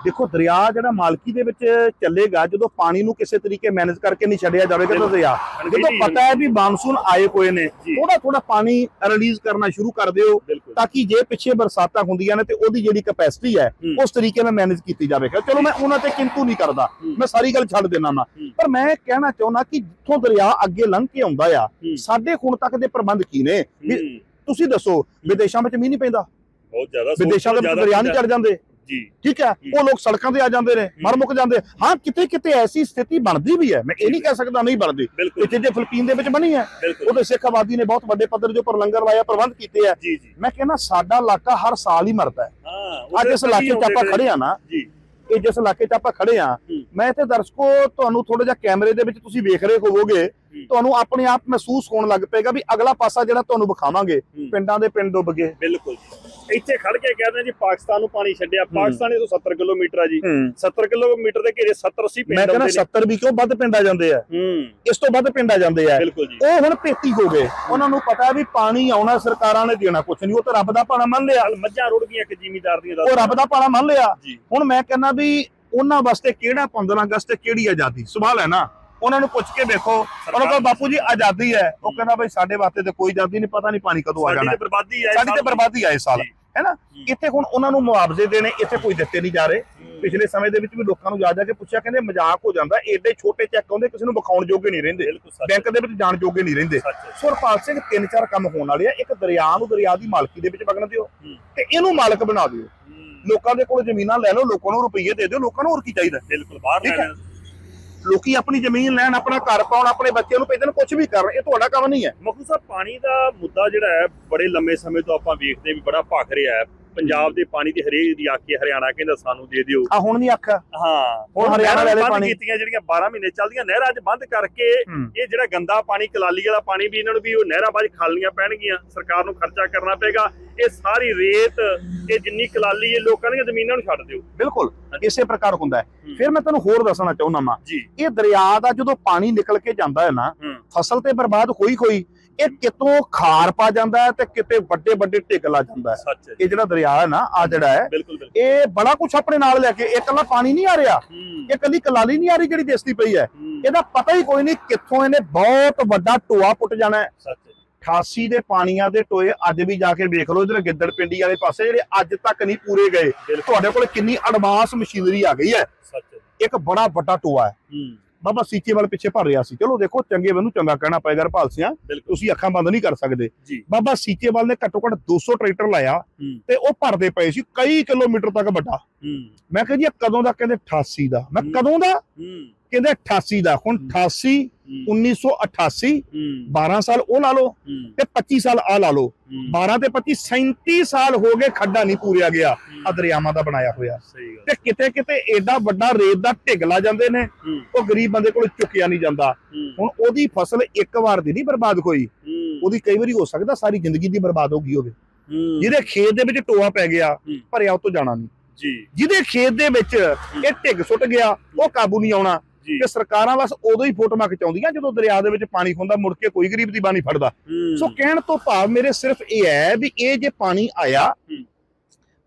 ਦੇਖੋ ਦਰਿਆ ਜਿਹੜਾ ਮਾਲਕੀ ਦੇ ਵਿੱਚ ਚੱਲੇਗਾ ਜਦੋਂ ਪਾਣੀ ਨੂੰ ਕਿਸੇ ਤਰੀਕੇ ਮੈਨੇਜ ਕਰਕੇ ਨਹੀਂ ਛੱਡਿਆ ਜਾਵੇਗਾ ਤਾਂ ਦਰਿਆ ਜਦੋਂ ਪਤਾ ਹੈ ਵੀ ਮਾਨਸੂਨ ਆਏ ਹੋਏ ਨੇ। ਥੋੜਾ ਥੋੜਾ ਪਾਣੀ ਰਿਲੀਜ਼ ਕਰਨਾ ਸ਼ੁਰੂ ਕਰ ਦਿਓ ਤਾਂ ਕਿ ਜੇ ਪਿੱਛੇ ਬਰਸਾਤਾਂ ਹੁੰਦੀਆਂ ਨੇ ਤੇ ਉਹਦੀ ਜਿਹੜੀ ਕਪੈਸਿਟੀ ਹੈ। ਉਸ ਤਰੀਕੇ ਨਾਲ ਮੈਨੇਜ ਕੀਤੀ ਜਾਵੇਗਾ। ਚਲੋ ਮੈਂ ਉਹਨਾਂ ਤੇ ਕਿੰਤੂ ਨਹੀਂ ਕਰਦਾ। ਮੈਂ ਸਾਰੀ ਗੱਲ ਛੱਡ ਦੇਣਾ ਮੈਂ ਹੂੰ। ਪਰ ਮੈਂ ਕਹਿਣਾ ਚਾਹੁੰਦਾ ਕਿ ਜਿੱਥੋਂ ਦਰਿਆ ਅੱਗੇ ਲੰਘ ਕੇ ਆਉਂਦਾ ਆ। ਸਾਡੇ ਹੁਣ ਤੱਕ ਦੇ ਪ੍ਰਬੰਧ ਕੀ ਨੇ? ਤੁਸੀਂ ਦੱਸੋ ਵਿਦੇਸ਼ਾਂ ਵਿੱਚ ਮੀਂਹ ਨਹੀਂ ਪੈਂਦਾ। ਬਹੁਤ ਜ਼ਿਆਦਾ ਵਿਦੇਸ਼ਾਂ ਦੇ ਦਰਿਆ ਨਹੀਂ ਚੜ ਜਾਂਦੇ। ਠੀਕ ਹੈ? ਉਹ ਲੋਕ ਸੜਕਾਂ ਤੇ ਆ ਜਾਂਦੇ ਨੇ ਮਰ ਮੁੱਕ ਜਾਂਦੇ ਹਾਂ ਕਿਤੇ ਕਿਤੇ ਐਸੀ ਸਥਿਤੀ ਬਣਦੀ ਵੀ ਹੈ। ਮੈਂ ਇਹ ਨਹੀਂ ਕਹਿ ਸਕਦਾ ਨਹੀਂ ਬਣਦੀ। ਇੱਥੇ ਜੇ ਫਿਲੀਪੀਨ ਦੇ ਵਿੱਚ ਬਣੀ ਹੈ ਉਹਦੇ ਸਿੱਖ ਆਬਾਦੀ ਨੇ ਬਹੁਤ ਵੱਡੇ ਪੱਧਰ ਦੇ ਉੱਪਰ ਲੰਗਰ ਲਾਇਆ ਪ੍ਰਬੰਧ ਕੀਤੇ ਆ। ਮੈਂ ਕਹਿੰਦਾ ਸਾਡਾ ਇਲਾਕਾ ਹਰ ਸਾਲ ਹੀ ਮਰਦਾ ਹੈ। ਹਾਂ ਅੱਜ ਇਸ ਇਲਾਕੇ 'ਚ ਆਪਾਂ ਖੜੇ ਆ ਨਾ ਜੀ। ਇਹ ਜਿਸ ਇਲਾਕੇ 'ਚ ਆਪਾਂ ਖੜੇ ਆ। ਮੈਂ ਇੱਥੇ ਦਰਸ਼ਕੋ ਤੁਹਾਨੂੰ ਥੋੜਾ ਜਿਹਾ ਕੈਮਰੇ ਦੇ ਵਿੱਚ ਤੁਸੀਂ ਵੇਖ ਰਹੇ ਹੋਵੋਗੇ ਤੁਹਾਨੂੰ ਆਪਣੇ ਆਪ ਮਹਿਸੂਸ ਹੋਣ ਲੱਗ ਪਏਗਾ ਵੀ ਅਗਲਾ ਪਾਸਾ ਜਿਹੜਾ ਤੁਹਾਨੂੰ ਵਿਖਾਵਾਂਗੇ। ਪਿੰਡਾਂ ਦੇ ਪਿੰਡ ਡੁੱਬ ਗਏ। ਬਿਲਕੁਲ ਇੱਥੇ ਖੜ ਕੇ ਕਹਿੰਦੇ ਜੀ ਪਾਕਿਸਤਾਨ ਨੂੰ ਪਾਣੀ ਛੱਡਿਆ। ਪਾਕਿਸਤਾਨ ਇਹ ਤੋਂ 70 ਕਿਲੋਮੀਟਰ ਆ ਜੀ। 70 ਕਿਲੋਮੀਟਰ ਦੇ ਘੇਰੇ 70 80 ਮੈਂ ਪਿੰਡ ਕਹਿੰਦਾ ਆਉਂਦੇ ਨੇ। 70 ਵੀ ਕਿਉਂ ਵੱਧ ਪਿੰਡ ਆ ਜਾਂਦੇ ਆ? ਇਸ ਤੋਂ ਵੱਧ ਪਿੰਡ ਆ। ਜਾਂਦੇ ਆ ਉਹ ਹੁਣ ਪੇਤੀ ਹੋ ਗਏ। ਉਹਨਾਂ ਨੂੰ ਪਤਾ ਵੀ ਪਾਣੀ ਆਉਣਾ ਸਰਕਾਰਾਂ ਨੇ ਦੇਣਾ ਕੁਛ ਨਹੀਂ। ਉਹ ਤਾਂ ਰੱਬ ਦਾ ਭਾਣਾ ਮੰਨ ਲਿਆ। ਮੱਝਾਂ ਰੁੜ ਗਈਆਂ ਇੱਕ ਜ਼ਿਮੀਦਾਰ ਦੀਆਂ ਉਹ ਰੱਬ ਦਾ ਭਾਣਾ ਮੰਨ ਲਿਆ। ਹੁਣ ਮੈਂ ਕਹਿੰਦਾ ਵੀ ਉਹਨਾਂ ਵਾਸਤੇ ਕਿਹੜਾ 15 ਅਗਸਤ ਤੇ ਕਿਹੜੀ ਆਜ਼ਾਦੀ? ਸਵਾਲ ਹੈ ਨਾ। ਉਹਨਾਂ ਨੂੰ ਪੁੱਛ ਕੇ ਦੇਖੋ ਉਹਨਾਂ ਕੋਲ ਬਾਪੂ ਜੀ ਆਜ਼ਾਦੀ ਹੈ। ਉਹ ਕਹਿੰਦਾ ਬਈ ਸਾਡੇ ਵਾਸਤੇ ਤੇ ਕੋਈ ਆਜ਼ਾਦੀ ਨਹੀਂ ਪਤਾ ਨਹੀਂ ਪਾਣੀ ਕਦੋਂ ਆ ਸਾਡੀ ਜਾਣਾ ਤੇ ਬਰਬਾਦੀ ਹੈ ਸਾਡੀ ਤੇ ਬਰਬਾਦੀ ਆਏ ਸਾਲ ਜੀ। ਹੈ ਨਾ? ਇੱਥੇ ਹੁਣ ਉਹਨਾਂ ਨੂੰ ਮੁਆਵਜ਼ੇ ਦੇਣੇ ਇੱਥੇ ਕੋਈ ਦਿੱਤੇ ਨਹੀਂ ਜਾ ਰਹੇ। ਪਿਛਲੇ ਸਮੇਂ ਦੇ ਵਿੱਚ ਵੀ ਲੋਕਾਂ ਨੂੰ ਜਾ ਜਾ ਕੇ ਪੁੱਛਿਆ ਕਹਿੰਦੇ ਮਜ਼ਾਕ ਹੋ ਜਾਂਦਾ ਏਡੇ ਛੋਟੇ ਚੈੱਕ ਆਉਂਦੇ ਕਿਸੇ ਨੂੰ ਵਿਖਾਉਣ ਜੋਗੇ ਨਹੀਂ ਰਹਿੰਦੇ। ਬੈਂਕ ਦੇ ਵਿੱਚ ਜਾਣ ਜੋਗੇ ਨਹੀਂ ਰਹਿੰਦੇ। ਹੈ। ਸੁਰਪਾਲ ਸਿੰਘ ਤਿੰਨ ਚਾਰ ਕੰਮ ਹੋਣ ਵਾਲੇ ਆ ਇੱਕ ਦਰਿਆ ਨੂੰ ਦਰਿਆ ਦੀ ਮਾਲਕੀ ਦੇ ਵਿੱਚ ਵਗਣ ਦਿਓ ਹੂੰ। ਤੇ ਇਹਨੂੰ ਮਾਲਕ ਬਣਾ ਦਿਓ। ਹੂੰ, ਲੋਕਾਂ ਦੇ ਕੋਲ ਜ਼ਮੀਨਾਂ ਲੈ ਲਓ ਲੋਕਾਂ ਨੂੰ ਰੁਪਈਏ ਦੇ ਦਿਓ ਲੋਕਾਂ ਨੂੰ ਹੋਰ ਕੀ ਚਾਹੀਦਾ? ਬਿਲਕੁਲ ਬਾਹਰ ਹੈ। ਲੈਣਾ ਲੋਕੀ ਆਪਣੀ ਜ਼ਮੀਨ ਲੈਣ, ਆਪਣਾ ਘਰ ਪਾਉਣ, ਆਪਣੇ ਬੱਚਿਆਂ ਨੂੰ ਭੇਜਣ ਕੁਝ ਵੀ ਕਰਨ, ਇਹ ਤੁਹਾਡਾ ਕੰਮ ਨਹੀਂ ਹੈ। ਮਖੂ ਸਾਹਿਬ, ਪਾਣੀ ਦਾ ਮੁੱਦਾ ਜਿਹੜਾ ਹੈ, ਬੜੇ ਲੰਮੇ ਸਮੇਂ ਤੋਂ ਆਪਾਂ ਵੇਖਦੇ ਵੀ ਬੜਾ ਭਖ ਰਿਹਾ ਹੈ। ਪੰਜਾਬ ਦੇ ਪਾਣੀ ਦੀ ਹਰੇਕ ਦੀ ਆਕੇ ਹਰਿਆਣਾ ਕਹਿੰਦਾ ਸਾਨੂੰ ਦੇ ਦਿਓ। ਆ ਹੁਣ ਨਹੀਂ ਆਖਿਆ ਹਾਂ। ਹੁਣ ਹਰਿਆਣਾ ਲੈ ਲੈ ਬੰਦ ਪਾਣੀ। ਕੀਤੀਆਂ ਜਿਹੜੀਆਂ 12 ਮਹੀਨੇ ਚੱਲਦੀਆਂ ਨਹਿਰਾਂ 'ਚ ਬੰਦ ਕਰਕੇ। ਇਹ ਜਿਹੜਾ ਗੰਦਾ ਪਾਣੀ ਕਲਾਲੀ ਵਾਲਾ ਪਾਣੀ ਵੀ ਇਹਨਾਂ ਨੂੰ ਵੀ ਉਹ ਨਹਿਰਾਂ ਬਾਅਦ ਖਾਲੀਆਂ ਪੈਣਗੀਆਂ। ਸਰਕਾਰ ਨੂੰ ਖਰਚਾ ਕਰਨਾ ਪਏਗਾ। ਇਹ ਸਾਰੀ ਰੇਤ ਇਹ ਜਿੰਨੀ ਕਲਾਲੀ ਇਹ ਲੋਕਾਂ ਦੀਆਂ ਜ਼ਮੀਨਾਂ ਨੂੰ ਛੱਡ ਦਿਓ। ਬਿਲਕੁਲ ਇਸੇ ਪ੍ਰਕਾਰ ਹੁੰਦਾ ਹੈ। ਫਿਰ ਮੈਂ ਤੁਹਾਨੂੰ ਹੋਰ ਦੱਸਣਾ ਚਾਹੁੰਦਾ ਮਾਂ ਇਹ ਦਰਿਆ ਦਾ ਜਦੋਂ ਪਾਣੀ ਨਿਕਲ ਕੇ ਜਾਂਦਾ ਹੈ ਨਾ ਫਸਲ ਤੇ ਬਰਬਾਦ ਹੋਈ ਹੋਈ ਇਹ ਕਿਤੋਂ ਖਾਰ ਪਾ ਜਾਂਦਾ ਹੈ ਤੇ ਕਿਤੇ ਵੱਡੇ ਵੱਡੇ ਢਿੱਗ ਲਾ ਜਾਂਦਾ ਹੈ। ਇਹ ਜਿਹੜਾ ਦਰਿਆ ਹੈ ਨਾ ਆ ਜਿਹੜਾ ਹੈ ਇਹ ਬੜਾ ਕੁਝ ਆਪਣੇ ਨਾਲ ਲੈ ਕੇ ਇਹ ਇਕੱਲਾ ਪਾਣੀ ਨਹੀਂ ਆ ਰਿਹਾ। ਇਹ ਕੱਲੀ ਕਲਾਲੀ ਨਹੀਂ ਆ ਰਹੀ ਜਿਹੜੀ ਦਿਸਦੀ ਪਈ ਹੈ। ਇਹਦਾ ਪਤਾ ਹੀ ਕੋਈ ਨਹੀਂ ਕਿੱਥੋਂ ਇਹਨੇ ਬਹੁਤ ਵੱਡਾ ਟੋਆ ਪੁੱਟ ਜਾਣਾ ਹੈ। ਸੱਚ ਹੈ 88 ਦੇ ਪਾਣੀਆਂ ਦੇ ਟੋਏ ਅੱਜ ਵੀ ਜਾ ਕੇ ਵੇਖ ਲਓ ਇਧਰ ਗਿੱਦੜ ਪਿੰਡੀ ਵਾਲੇ ਪਾਸੇ ਜਿਹੜੇ ਅੱਜ ਤੱਕ ਨਹੀਂ ਪੂਰੇ ਗਏ। ਤੁਹਾਡੇ ਕੋਲ ਕਿੰਨੀ ਐਡਵਾਂਸ ਮਸ਼ੀਨਰੀ ਆ ਗਈ ਹੈ। ਇੱਕ ਬੜਾ ਵੱਡਾ ਟੋਆ ਹੂੰ। ਬਾਬਾ ਸੀਚੇ ਵਾਲ ਪਿੱਛੇ ਭਰ ਰਿਹਾ ਸੀ। ਚਲੋ ਦੇਖੋ ਚੰਗੇ ਮੈਨੂੰ ਚੰਗਾ ਕਹਿਣਾ ਪਏਗਾ ਰਪਾਲ ਸਿਆ ਤੁਸੀਂ ਅੱਖਾਂ ਬੰਦ ਨਹੀਂ ਕਰ ਸਕਦੇ। ਬਾਬਾ ਸੀਚੇ ਵਾਲ ਨੇ ਘੱਟੋ ਘੱਟ 200 ਟਰੈਕਟਰ ਲਾਇਆ ਤੇ ਉਹ ਭਰਦੇ ਪਏ ਸੀ ਕਈ ਕਿਲੋਮੀਟਰ ਤੱਕ ਵੱਡਾ। ਮੈਂ ਕਿਹਾ ਜੀ ਕਦੋਂ ਦਾ? ਕਹਿੰਦੇ 88 ਦਾ। ਮੈਂ। ਕਦੋਂ ਦਾ? ਕਹਿੰਦੇ 88 ਦਾ। ਹੁਣ 88 ਹੂੰ 1988 ਹੂੰ। 12 ਸਾਲ ਉਹ ਲਾ ਲਓ ਤੇ 25 ਸਾਲ ਆ ਲਾ ਲਓ। ਹੂੰ। 12 ਤੇ 25 37 ਸਾਲ ਹੋ ਗਏ ਖੱਡਾ ਨਹੀਂ ਪੂਰਿਆ ਗਿਆ। ਆ ਦਰਿਆਵਾਂ ਦਾ ਬਣਾਇਆ ਹੋਇਆ। ਤੇ ਕਿਤੇ ਕਿਤੇ ਏਡਾ ਵੱਡਾ ਰੇਤ ਦਾ ਢਿੱਗ ਲਾ ਜਾਂਦੇ ਨੇ ਉਹ ਗਰੀਬ ਬੰਦੇ ਕੋਲ ਚੁੱਕਿਆ ਨਹੀਂ ਜਾਂਦਾ। ਹੁਣ ਉਹਦੀ ਫਸਲ ਇੱਕ ਵਾਰ ਦੀ ਨਹੀਂ ਬਰਬਾਦ ਹੋਈ। ਉਹਦੀ ਕਈ ਵਾਰੀ ਹੋ ਸਕਦਾ ਸਾਰੀ ਜ਼ਿੰਦਗੀ ਦੀ ਬਰਬਾਦ ਹੋ ਗਈ ਹੋਵੇ। ਜਿਹਦੇ ਖੇਤ ਦੇ ਵਿੱਚ ਟੋਆ ਪੈ ਗਿਆ। ਭਰਿਆ ਉਹ ਤੋਂ ਜਾਣਾ ਨਹੀਂ। ਜੀ। ਜਿਹਦੇ ਖੇਤ ਦੇ ਵਿੱਚ ਇਹ ਢਿੱਗ ਸੁੱਟ ਗਿਆ ਉਹ ਕਾਬੂ ਨਹੀਂ ਆਉਣਾ। ਤੇ ਸਰਕਾਰਾਂ ਬਸ ਉਦੋਂ ਹੀ ਫੋਟੋਆਂ ਖਿਚਾਉਂਦੀਆਂ ਜਦੋਂ ਦਰਿਆ ਦੇ ਵਿੱਚ ਪਾਣੀ ਹੁੰਦਾ ਮੁੜ ਕੇ ਕੋਈ ਗਰੀਬ ਦੀ ਬਾਣੀ ਫੜਦਾ। ਸੋ ਕਹਿਣ ਤੋਂ ਭਾਵ ਮੇਰੇ ਸਿਰਫ ਇਹ ਹੈ ਵੀ ਇਹ ਜੇ ਪਾਣੀ ਆਇਆ।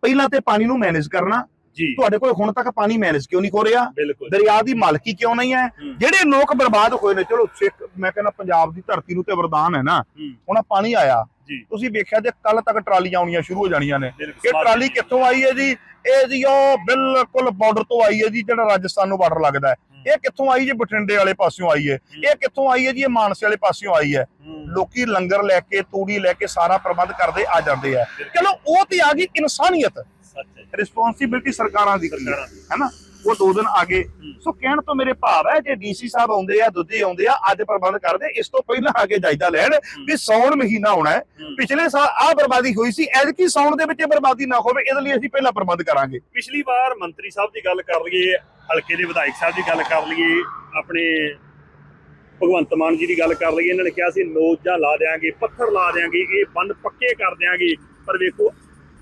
ਪਹਿਲਾਂ ਤੇ ਪਾਣੀ ਨੂੰ ਮੈਨੇਜ ਕਰਨਾ। ਜੀ। ਤੁਹਾਡੇ ਕੋਲ ਹੁਣ ਤੱਕ ਪਾਣੀ ਮੈਨੇਜ ਕਿਉਂ ਨਹੀਂ ਹੋ ਰਿਹਾ? ਦਰਿਆ ਦੀ ਮਾਲਕੀ ਕਿਉਂ ਨਹੀਂ ਹੈ। ਜਿਹੜੇ ਲੋਕ ਬਰਬਾਦ ਹੋਏ ਨੇ ਚਲੋ ਸਿੱਖ ਮੈਂ ਕਹਿੰਦਾ ਪੰਜਾਬ ਦੀ ਧਰਤੀ ਨੂੰ ਤੇ ਵਰਦਾਨ ਹੈ ਨਾ। ਹੁਣ ਪਾਣੀ ਆਇਆ। ਤੁਸੀਂ ਵੇਖਿਆ ਜੇ ਕੱਲ ਤੱਕ ਟਰਾਲੀਆਂ ਆਉਣੀਆਂ ਸ਼ੁਰੂ ਹੋ ਜਾਣੀਆਂ ਨੇ। ਇਹ ਟਰਾਲੀ ਕਿੱਥੋਂ ਆਈ ਹੈ ਜੀ? ਇਹ ਜੀ ਉਹ ਬਿਲਕੁਲ ਬਾਰਡਰ ਤੋਂ ਆਈ ਹੈ ਜੀ ਜਿਹੜਾ ਰਾਜਸਥਾਨ ਨੂੰ ਬਾਰਡਰ ਲੱਗਦਾ ਹੈ। ਇਹ ਕਿੱਥੋਂ ਆਈ ਜੀ ਬਠਿੰਡੇ ਵਾਲੇ ਪਾਸਿਓਂ ਆਈ ਹੈ? ਇਹ ਕਿੱਥੋਂ ਆਈ ਹੈ ਜੀ? ਇਹ ਮਾਨਸੇ ਵਾਲੇ ਪਾਸਿਓਂ ਆਈ ਹੈ। ਲੋਕੀ ਲੰਗਰ ਲੈ ਕੇ ਤੂੜੀ ਲੈ ਕੇ ਸਾਰਾ ਪ੍ਰਬੰਧ ਕਰਦੇ ਆ ਜਾਂਦੇ ਆ। ਚਲੋ ਉਹ ਤੇ ਆ ਗਈ ਇਨਸਾਨੀਅਤ। ਰਿਸਪੌਂਸਿਬਿਲਟੀ ਸਰਕਾਰਾਂ ਦੀ ਹੈ। ਹੈਨਾ ਉਹ ਦੋ ਦਿਨ ਆਗੇ। ਸੋ ਕਹਿਣ ਤੋਂ ਮੇਰੇ ਭਾਵ ਹੈ ਜੇ ਡੀਸੀ ਸਾਹਿਬ ਆਉਂਦੇ ਆ ਦੁੱਧੀ ਆਉਂਦੇ ਆ ਅੱਜ ਪ੍ਰਬੰਧ ਕਰਦੇ ਇਸ ਤੋਂ ਪਹਿਲਾਂ ਆਗੇ ਜਾਇਜ਼ਾ ਲੈਣ ਵੀ ਸੌਣ ਮਹੀਨਾ ਆਉਣਾ ਹੈ। ਪਿਛਲੇ ਸਾਲ ਆ ਬਰਬਾਦੀ ਹੋਈ ਸੀ ਐਤਕੀ ਸੌਣ ਦੇ ਵਿੱਚ ਇਹ ਬਰਬਾਦੀ ਨਾ ਹੋਵੇ ਇਹਦੇ ਲਈ ਅਸੀਂ ਪਹਿਲਾਂ ਪ੍ਰਬੰਧ ਕਰਾਂਗੇ। ਪਿਛਲੀ ਵਾਰ ਮੰਤਰੀ ਸਾਹਿਬ ਦੀ ਗੱਲ ਕਰ ਲਈਏ ਹਲਕੇ ਦੇ ਵਿਧਾਇਕ ਸਾਹਿਬ ਦੀ ਗੱਲ ਕਰ ਲਈਏ ਆਪਣੇ ਭਗਵੰਤ ਮਾਨ ਜੀ ਦੀ ਗੱਲ ਕਰ ਲਈਏ ਇਹਨਾਂ ਨੇ ਕਿਹਾ ਸੀ ਨੋਜਾਂ ਲਾ ਦੇਾਂਗੇ ਪੱਥਰ ਲਾ ਦੇਾਂਗੇ ਇਹ ਬੰਨ ਪੱਕੇ ਕਰ ਦੇਾਂਗੇ ਪਰ ਵੇਖੋ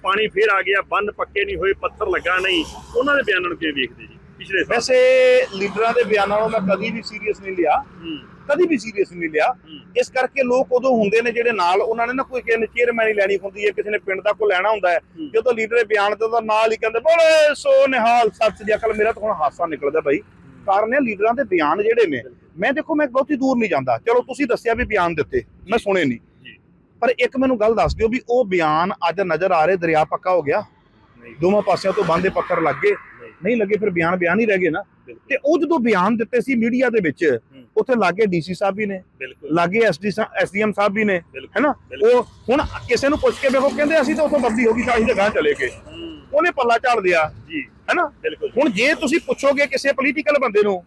ਪਾਣੀ ਫੇਰ ਆ ਗਿਆ ਬੰਨ ਪੱਕੇ ਨਹੀਂ ਹੋਏ ਪੱਥਰ ਲੱਗਾ ਨਹੀਂ। ਉਹਨਾਂ ਦੇ ਬਿਆਨਾਂ ਨੂੰ ਕਿਵੇਂ ਵੇਖਦੇ ਜੀ? ਪਿਛਲੇ ਸਾਲ। ਵੈਸੇ ਲੀਡਰਾਂ ਦੇ ਬਿਆਨਾਂ ਨੂੰ ਮੈਂ ਕਦੀ ਵੀ ਸੀਰੀਅਸ ਨਹੀਂ ਲਿਆ। ਕਦੀ ਵੀ ਸੀਰੀਅਸ ਨਹੀਂ ਲਿਆ। ਇਸ ਕਰਕੇ ਲੋਕ ਉਦੋਂ ਹੁੰਦੇ ਨੇ ਜਿਹੜੇ ਨਾਲ ਉਹਨਾਂ ਨੇ ਨਾ ਕੋਈ ਕਿਸੇ ਨੇ ਚੇਅਰਮੈਨੀ ਲੈਣੀ ਹੁੰਦੀ ਹੈ ਕਿਸੇ ਨੇ ਪਿੰਡ ਦਾ ਕੋਈ ਲੈਣਾ ਹੁੰਦਾ ਹੈ। ਜਦੋਂ ਲੀਡਰ ਦੇ ਬਿਆਨ ਤੇ ਤਾਂ ਨਾਲ ਹੀ ਕਹਿੰਦੇ ਬੋਲੇ ਸੋ ਨਿਹਾਲ ਸੱਚ ਦੀ ਅਕਲ ਮੇਰਾ ਤਾਂ ਹੁਣ ਹਾਸਾ ਨਿਕਲਦਾ ਬਾਈ। ਕਾਰਨ ਇਹ ਲੀਡਰਾਂ ਦੇ ਬਿਆਨ ਜਿਹੜੇ ਨੇ ਮੈਂ ਦੇਖੋ ਮੈਂ ਬਹੁਤੀ ਦੂਰ ਨਹੀਂ ਜਾਂਦਾ। ਚਲੋ ਤੁਸੀਂ ਦੱਸਿਆ ਵੀ ਬਿਆਨ ਦਿੱਤੇ ਮੈਂ ਸੁਣੇ ਨਹੀਂ। ਪਰ ਇੱਕ ਮੈਨੂੰ ਗੱਲ ਦੱਸ ਦਿਓ ਵੀ ਉਹ ਬਿਆਨ ਅੱਜ ਨਜ਼ਰ ਆ ਰਹੇ ਦਰਿਆ ਪੱਕਾ ਹੋ ਗਿਆ। ਨਹੀਂ। ਦੋਵਾਂ ਪਾਸਿਆਂ ਤੋਂ ਬੰਦੇ ਪੱਥਰ ਲੱਗ ਗਏ। ਨਹੀਂ। ਲੱਗੇ ਫਿਰ ਬਿਆਨ ਬਿਆਨ ਹੀ ਰਹਿ ਗਏ ਨਾ। ਤੇ ਉਹ ਜਦੋਂ ਬਿਆਨ ਦਿੱਤੇ ਸੀ ਮੀਡੀਆ ਦੇ ਵਿੱਚ ਉੱਥੇ ਲਾਗੇ ਡੀਸੀ ਸਾਹਿਬ ਵੀ ਨੇ ਲਾਗੇ ਐਸਡੀ ਐਸਡੀਐਮ ਸਾਹਿਬ ਵੀ ਨੇ ਹੈਨਾ। ਉਹ ਹੁਣ ਕਿਸੇ ਨੂੰ ਪੁੱਛ ਕੇ ਵੇਖੋ ਕਹਿੰਦੇ ਅਸੀਂ ਤਾਂ ਉੱਥੋਂ ਬਦਲੀ ਹੋ ਗਈ ਤਾਂ ਅਸੀਂ ਤਾਂ ਗਾਂ ਚਲੇ ਗਏ। ਉਹਨੇ ਪੱਲਾ ਝਾੜ ਲਿਆ ਜੀ। ਹੈਨਾ? ਹੁਣ ਜੇ ਤੁਸੀਂ ਪੁੱਛੋਗੇ ਕਿਸੇ ਪੋਲੀਟੀਕਲ ਬੰਦੇ ਨੂੰ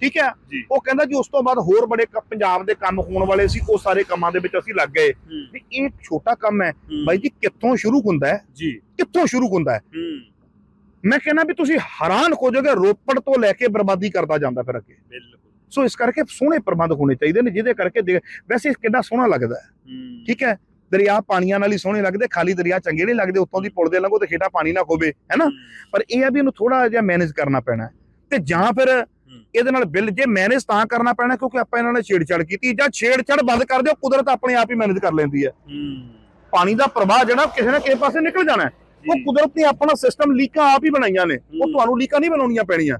ਠੀਕ ਹੈ? ਉਹ ਕਹਿੰਦਾ ਜੀ ਉਸ ਤੋਂ ਬਾਅਦ ਹੋਰ ਬੜੇ ਪੰਜਾਬ ਦੇ ਕੰਮ ਹੋਣ ਵਾਲੇ ਸੀ ਉਹ ਸਾਰੇ ਕੰਮਾਂ ਦੇ ਵਿੱਚ ਅਸੀਂ ਲੱਗ ਗਏ। ਵੀ ਇਹ ਛੋਟਾ ਕੰਮ ਹੈ। ਬਾਈ ਜੀ ਕਿੱਥੋਂ ਸ਼ੁਰੂ ਹੁੰਦਾ ਹੈ? ਜੀ। ਕਿੱਥੋਂ ਸ਼ੁਰੂ ਹੁੰਦਾ ਹੈ? ਮੈਂ ਕਹਿੰਦਾ ਵੀ ਤੁਸੀਂ ਹੈਰਾਨ ਹੋ ਜਾਓਗੇ ਰੋਪੜ ਤੋਂ ਲੈ ਕੇ ਬਰਬਾਦੀ ਕਰਦਾ ਜਾਂਦਾ ਫਿਰ ਅੱਗੇ। ਬਿਲਕੁਲ। ਸੋ ਇਸ ਕਰਕੇ ਸੋਹਣੇ ਪ੍ਰਬੰਧ ਹੋਣੇ ਚਾਹੀਦੇ ਨੇ ਜਿਹਦੇ ਕਰਕੇ ਵੈਸੇ ਕਿੰਨਾ ਸੋਹਣਾ ਲੱਗਦਾ ਹੈ। ਠੀਕ ਹੈ? ਦਰਿਆ ਪਾਣੀਆਂ ਨਾਲ ਹੀ ਸੋਹਣੇ ਲੱਗਦੇ ਖਾਲੀ ਦਰਿਆ ਚੰਗੇ ਨਹੀਂ ਲੱਗਦੇ ਉੱਤੋਂ ਦੀ ਪੁਲ ਦੇ ਲੰਘੋ ਤੇ ਖੇਡਾ ਪਾਣੀ ਨਾ ਖੋਵੇ ਹੈਨਾ ਪਰ ਇਹ ਆ ਵੀ ਇਹਨੂੰ ਥੋੜਾ ਜਿਹਾ ਮੈਨੇਜ ਕਰਨਾ ਪੈਣਾ। ਤੇ ਜਾਂ ਫਿਰ ਇਹਦੇ ਨਾਲ ਬਿੱਲ ਜੇ ਮੈਨੇਜ ਤਾਂ ਕਰਨਾ ਪੈਣਾ ਕਿਉਂਕਿ ਆਪਾਂ ਇਹਨਾਂ ਨਾਲ ਛੇੜਛਾੜ ਕੀਤੀ ਜਾਂ ਛੇੜਛਾੜ ਬੰਦ ਕਰ ਦਿਓ ਕੁਦਰਤ ਆਪਣੇ ਆਪ ਹੀ ਮੈਨੇਜ ਕਰ ਲੈਂਦੀ ਹੈ। ਹੂੰ, ਪਾਣੀ ਦਾ ਪ੍ਰਵਾਹ ਜਿਹੜਾ ਕਿਸੇ ਨਾ ਕਿਸੇ ਪਾਸੇ ਨਿਕਲ ਜਾਣਾ। ਉਹ ਕੁਦਰਤ ਨੇ ਆਪਣਾ ਸਿਸਟਮ ਲੀਕਾਂ ਆਪ ਹੀ ਬਣਾਈਆਂ ਨੇ। ਉਹ। ਤੁਹਾਨੂੰ ਲੀਕਾਂ ਨਹੀਂ ਬਣਾਉਣੀਆਂ ਪੈਣੀਆਂ।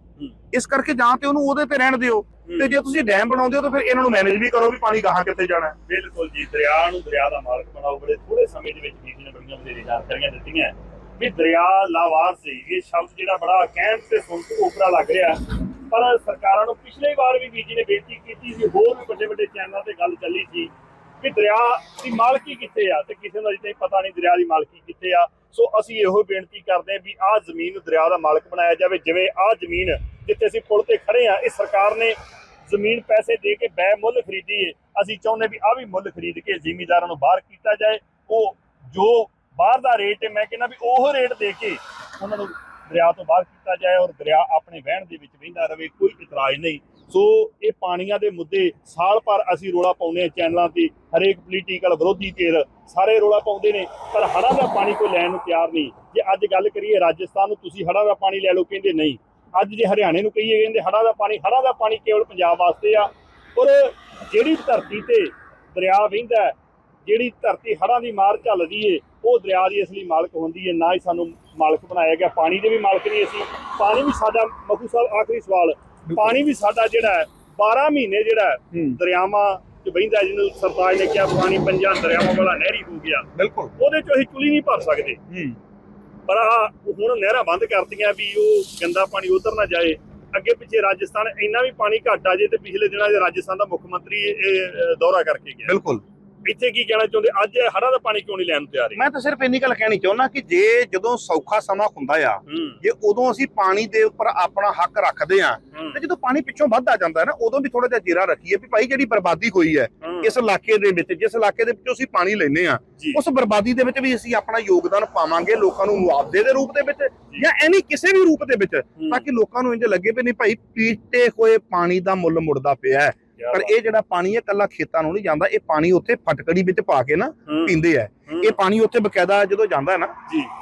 ਇਸ ਕਰਕੇ ਜਾਂ ਤੇ ਉਹਨੂੰ ਉਹਦੇ ਤੇ ਰਹਿਣ ਦਿਓ ਤੇ ਜੇ ਤੁਸੀਂ ਡੈਮ ਬਣਾਉਂਦੇ ਹੋ ਤਾਂ ਫਿਰ ਇਹਨਾਂ ਨੂੰ ਮੈਨੇਜ ਵੀ ਕਰੋ ਵੀ ਪਾਣੀ ਗਾਹਾਂ ਕਿੱਥੇ ਜਾਣਾ ਹੈ। ਬਿਲਕੁਲ ਜੀ ਦਰਿਆ ਨੂੰ ਦਰਿਆ ਦਾ ਮਾਲਕ ਬਣਾਓ। ਬੜੇ ਥੋੜੇ ਸਮੇਂ ਦੇ ਵਿੱਚ ਬੀਜੀ ਨੇ ਬੜੀਆਂ ਵਧੇਰੇ ਜਾਣਕਾਰੀਆਂ ਦਿੱਤੀਆਂ। ਵੀ ਦਰਿਆ ਲਾਵਾਰ ਸੀ। ਇਹ ਸ਼ਬਦ ਜਿਹੜਾ ਬੜਾ ਕਹਿਣ ਤੇ ਸੁਣ ਕੇ ਉਪਰਾ ਲੱਗ ਰਿਹਾ। ਪਰ ਸਰਕਾਰਾਂ ਨੂੰ ਪਿਛਲੇ ਵਾਰ ਵੀ ਬੀਜੀ ਨੇ ਬੇਨਤੀ ਕੀਤੀ ਸੀ, ਹੋਰ ਵੀ ਵੱਡੇ ਵੱਡੇ ਚੈਨਲਾਂ ਤੇ ਗੱਲ ਚੱਲੀ ਸੀ ਕਿ ਦਰਿਆ ਦੀ ਮਾਲਕੀ ਕਿੱਥੇ ਆ ਤੇ ਕਿਸੇ ਨੂੰ ਅਜੇ ਪਤਾ ਨਹੀਂ ਦਰਿਆ ਦੀ ਮਾਲਕੀ ਕਿੱਥੇ ਆ। ਸੋ ਅਸੀਂ ਇਹੋ ਬੇਨਤੀ ਕਰਦੇ ਹਾਂ ਵੀ ਆਹ ਜ਼ਮੀਨ ਨੂੰ ਦਰਿਆ ਦਾ ਮਾਲਕ ਬਣਾਇਆ ਜਾਵੇ, ਜਿਵੇਂ ਆਹ ਜ਼ਮੀਨ ਜਿੱਥੇ ਅਸੀਂ ਪੁਲ ਤੇ ਖੜੇ ਆ ਇਹ ਸਰਕਾਰ ਨੇ ਜ਼ਮੀਨ ਪੈਸੇ ਦੇ ਕੇ ਬੈ ਮੁੱਲ ਖਰੀਦੀ ਏ। ਅਸੀਂ ਚਾਹੁੰਦੇ ਵੀ ਆ ਵੀ ਮੁੱਲ ਖਰੀਦ ਕੇ ਜ਼ਿਮੀਦਾਰਾਂ ਨੂੰ ਬਾਹਰ ਕੀਤਾ ਜਾਏ। ਉਹ ਜੋ ਬਾਹਰ ਦਾ ਰੇਟ ਹੈ ਮੈਂ ਕਹਿੰਦਾ ਵੀ ਉਹ ਰੇਟ ਦੇ ਕੇ ਉਹਨਾਂ ਨੂੰ ਦਰਿਆ ਤੋਂ ਬਾਹਰ ਕੀਤਾ ਜਾਏ ਔਰ ਦਰਿਆ ਆਪਣੇ ਵਹਿਣ ਦੇ ਵਿੱਚ ਵਹਿੰਦਾ ਰਵੇ ਕੋਈ ਇਤਰਾਜ਼ ਨਹੀਂ। ਸੋ ਇਹ ਪਾਣੀਆਂ ਦੇ ਮੁੱਦੇ ਸਾਲ ਭਰ ਅਸੀਂ ਰੋਲਾ ਪਾਉਂਦੇ ਆ ਚੈਨਲਾਂ ਤੇ, ਹਰੇਕ ਪੋਲੀਟੀਕਲ ਵਿਰੋਧੀ ਧਿਰ ਸਾਰੇ ਰੋਲਾ ਪਾਉਂਦੇ ਨੇ, ਪਰ ਹੜ੍ਹਾਂ ਦਾ ਪਾਣੀ ਕੋਈ ਲੈਣ ਨੂੰ ਤਿਆਰ ਨਹੀਂ। ਜੇ ਅੱਜ ਗੱਲ ਕਰੀਏ ਰਾਜਸਥਾਨ ਨੂੰ, ਤੁਸੀਂ ਹੜ੍ਹਾਂ ਦਾ ਪਾਣੀ ਲੈ ਲਓ, ਕਹਿੰਦੇ ਨਹੀਂ। ਅੱਜ ਜੇ ਹਰਿਆਣੇ ਨੂੰ ਕਹੀਏ, ਕਹਿੰਦੇ ਹੜ੍ਹਾਂ ਦਾ ਪਾਣੀ, ਹੜ੍ਹਾਂ ਦਾ ਪਾਣੀ ਕੇਵਲ ਪੰਜਾਬ ਵਾਸਤੇ ਆ। ਔਰ ਜਿਹੜੀ ਧਰਤੀ ਤੇ ਦਰਿਆ ਵਹਿੰਦਾ ਜਿਹੜੀ ਧਰਤੀ ਹੜ੍ਹਾਂ ਦੀ ਮਾਰ ਝੱਲਦੀ ਏ ਉਹ ਦਰਿਆ ਦੀ ਅਸਲੀ ਮਾਲਕ ਹੁੰਦੀ ਏ ਨਾ ਹੀ ਸਾਨੂੰ ਮਾਲਕ ਬਣਾਇਆ ਗਿਆ। ਪਾਣੀ ਦੇ ਵੀ ਮਾਲਕ ਨਹੀਂ ਅਸੀਂ। ਪਾਣੀ ਵੀ ਸਾਡਾ ਮਖੂ ਸਾਹਿਬ ਆਖਰੀ ਸਵਾਲ। ਪਾਣੀ ਵੀ ਸਾਡਾ ਜਿਹੜਾ ਹੈ 12 ਮਹੀਨੇ ਜਿਹੜਾ ਦਰਿਆਵਾਂ ਚ ਵਹਿੰਦਾ ਜਿਹਨੂੰ ਸਰਤਾਜ ਨੇ ਕਿਹਾ ਪਾਣੀ ਪੰਜਾਂ ਦਰਿਆਵਾਂ ਵਾਲਾ ਨਹਿਰੀ ਹੋ ਗਿਆ। ਬਿਲਕੁਲ। ਉਹਦੇ ਚੋਂ ਅਸੀਂ ਚੁਲੀ ਨਹੀਂ ਭਰ ਸਕਦੇ। ਪਰ ਆਹ ਹੁਣ ਨਹਿਰਾਂ ਬੰਦ ਕਰਤੀਆਂ ਵੀ ਉਹ ਗੰਦਾ ਪਾਣੀ ਉਧਰ ਨਾ ਜਾਏ। ਅੱਗੇ ਪਿੱਛੇ ਰਾਜਸਥਾਨ ਇੰਨਾ ਵੀ ਪਾਣੀ ਘੱਟ ਆ ਜੇ ਤੇ ਪਿਛਲੇ ਦਿਨਾਂ 'ਚ ਰਾਜਸਥਾਨ ਦਾ ਮੁੱਖ ਮੰਤਰੀ ਇਹ ਦੌਰਾ ਕਰਕੇ ਗਿਆ। ਬਿਲਕੁਲ। ਇੱਥੇ ਕੀ ਕਹਿਣਾ ਚਾਹੁੰਦੇ? ਅੱਜ ਹੜ੍ਹਾਂ ਦਾ ਪਾਣੀ ਕਿਉਂ ਨਹੀਂ ਲੈਣ ਨੂੰ ਤਿਆਰ ਹੈ ਮੈਂ ਤਾਂ ਸਿਰਫ ਇੰਨੀ ਗੱਲ ਕਹਿਣੀ ਚਾਹੁੰਦਾ ਕਿ ਜੇ ਜਦੋਂ ਸੌਖਾ ਸਮਾਂ ਹੁੰਦਾ ਆ ਜੇ ਉਦੋਂ ਅਸੀਂ ਪਾਣੀ ਦੇ ਉੱਪਰ ਆਪਣਾ ਹੱਕ ਰੱਖਦੇ ਆ ਤੇ ਜਦੋਂ ਪਾਣੀ ਪਿੱਛੋਂ ਵੱਧਦਾ ਜਾਂਦਾ ਨਾ ਉਦੋਂ ਵੀ ਥੋੜਾ ਜਿਹਾ ਜੀਰਾ ਰੱਖੀਏ ਵੀ ਭਾਈ ਜਿਹੜੀ ਬਰਬਾਦੀ ਹੋਈ ਹੈ ਇਸ ਇਲਾਕੇ ਦੇ ਵਿੱਚ ਜਿਸ ਇਲਾਕੇ ਦੇ ਵਿੱਚੋਂ ਅਸੀਂ ਪਾਣੀ ਲੈਨੇ ਆ ਉਸ ਬਰਬਾਦੀ ਦੇ ਵਿੱਚ ਵੀ ਅਸੀਂ ਆਪਣਾ ਯੋਗਦਾਨ ਪਾਵਾਂਗੇ ਲੋਕਾਂ ਨੂੰ ਮੁਆਵਜ਼ੇ ਦੇ ਰੂਪ ਦੇ ਵਿੱਚ ਜਾਂ। ਐਨੀ ਕਿਸੇ ਵੀ ਰੂਪ ਦੇ ਵਿੱਚ ਤਾਂ ਕਿ ਲੋਕਾਂ ਨੂੰ ਇੰਜ ਲੱਗੇ ਵੀ ਨਹੀਂ ਭਾਈ ਪੀਤੇ ਹੋਏ ਪਾਣੀ ਦਾ ਮੁੱਲ ਮੁੜਦਾ ਪਿਆ ਹੈ। ਪਰ। ਇਹ ਜਿਹੜਾ ਪਾਣੀ ਹੈ ਕੱਲਾ ਖੇਤਾਂ ਨੂੰ ਨਹੀਂ ਜਾਂਦਾ ਇਹ ਪਾਣੀ ਉੱਥੇ ਫਟਕੜੀ ਵਿੱਚ ਪਾ ਕੇ ਨਾ ਪੀਂਦੇ ਆ। ਇਹ ਪਾਣੀ ਉੱਥੇ ਬਕਾਇਦਾ ਜਦੋਂ ਜਾਂਦਾ ਹੈ ਨਾ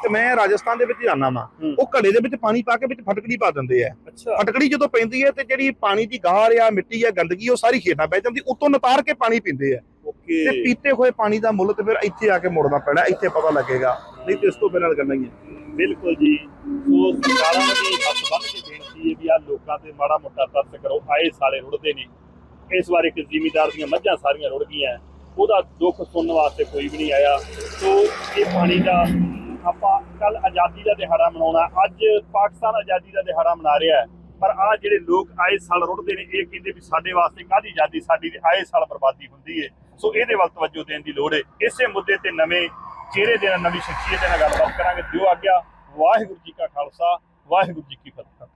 ਤੇ ਮੈਂ ਰਾਜਸਥਾਨ ਦੇ ਵਿੱਚ ਜਾਂਦਾ ਵਾਂ। ਉਹ ਘੜੇ ਦੇ ਵਿੱਚ ਪਾਣੀ ਪਾ ਕੇ ਵਿੱਚ ਫਟਕੜੀ ਪਾ ਦਿੰਦੇ ਆ। ਫਟਕੜੀ ਜਦੋਂ ਪੈਂਦੀ ਹੈ ਤੇ ਜਿਹੜੀ ਪਾਣੀ ਦੀ ਗਾਰ ਆ ਮਿੱਟੀ ਆ ਗੰਦਗੀ ਉਹ ਸਾਰੀ ਖੇਤਾਂ ਬਹਿ ਜਾਂਦੀ ਉੱਤੋਂ ਨਤਾਰ ਕੇ ਪਾਣੀ ਪੀਂਦੇ ਆ। ਓਕੇ। ਤੇ ਪੀਤੇ ਹੋਏ ਪਾਣੀ ਦਾ ਮੁੱਲ ਤੇ ਫਿਰ ਇੱਥੇ ਆ ਕੇ ਮੁੜਨਾ ਪੈਣਾ ਇੱਥੇ ਪਤਾ ਲੱਗੇਗਾ। ਨਹੀਂ ਤੇ ਇਸ ਤੋਂ ਬਿਨਾਂ ਕਰਨਾ ਹੀ ਹੈ। ਬਿਲਕੁਲ ਜੀ। ਸੋ ਸਰਕਾਰਾਂ ਵੀ ਹੱਥ ਬੰਨ ਕੇ ਬੇਨਤੀ ਹੈ ਵੀ ਆ ਲੋਕਾਂ ਤੇ ਮਾੜਾ ਮੋਟਾ ਤਰਸ ਕਰੋ ਆਏ ਸਾਲੇ ਰੁੜਦੇ ਨੇ। ਇਸ ਵਾਰ ਇੱਕ ਜ਼ਿਮੀਦਾਰ ਦੀਆਂ ਮੱਝਾਂ ਸਾਰੀਆਂ ਰੁੜ ਗਈਆਂ। ਉਹਦਾ ਦੁੱਖ ਸੁਣਨ ਵਾਸਤੇ ਕੋਈ ਵੀ ਨਹੀਂ ਆਇਆ। ਸੋ ਇਹ ਪਾਣੀ ਦਾ ਆਪਾਂ ਕੱਲ ਆਜ਼ਾਦੀ ਦਾ ਦਿਹਾੜਾ ਮਨਾਉਣਾ, ਅੱਜ ਪਾਕਿਸਤਾਨ ਆਜ਼ਾਦੀ ਦਾ ਦਿਹਾੜਾ ਮਨਾ ਰਿਹਾ ਪਰ ਆ ਜਿਹੜੇ ਲੋਕ ਆਏ ਸਾਲ ਰੁੜਦੇ ਨੇ, ਇਹ ਕਹਿੰਦੇ ਵੀ ਸਾਡੇ ਵਾਸਤੇ ਕਾਹਦੀ ਆਜ਼ਾਦੀ? ਸਾਡੀ ਤੇ ਆਏ ਸਾਲ ਬਰਬਾਦੀ ਹੁੰਦੀ ਏ। ਸੋ ਇਹਦੇ ਵੱਲ ਤਵੱਜੋ ਦੇਣ ਦੀ ਲੋੜ ਏ। ਇਸੇ ਮੁੱਦੇ ਤੇ ਨਵੇਂ ਚਿਹਰੇ ਦੇ ਨਾਲ, ਨਵੀਂ ਸ਼ਖਸੀਅਤ ਦੇ ਨਾਲ ਗੱਲਬਾਤ ਕਰਾਂਗੇ। ਦਿਓ ਆਗਿਆ, ਵਾਹਿਗੁਰੂ ਜੀ ਕਾ ਖਾਲਸਾ, ਵਾਹਿਗੁਰੂ ਜੀ ਕੀ ਫਤਿਹ।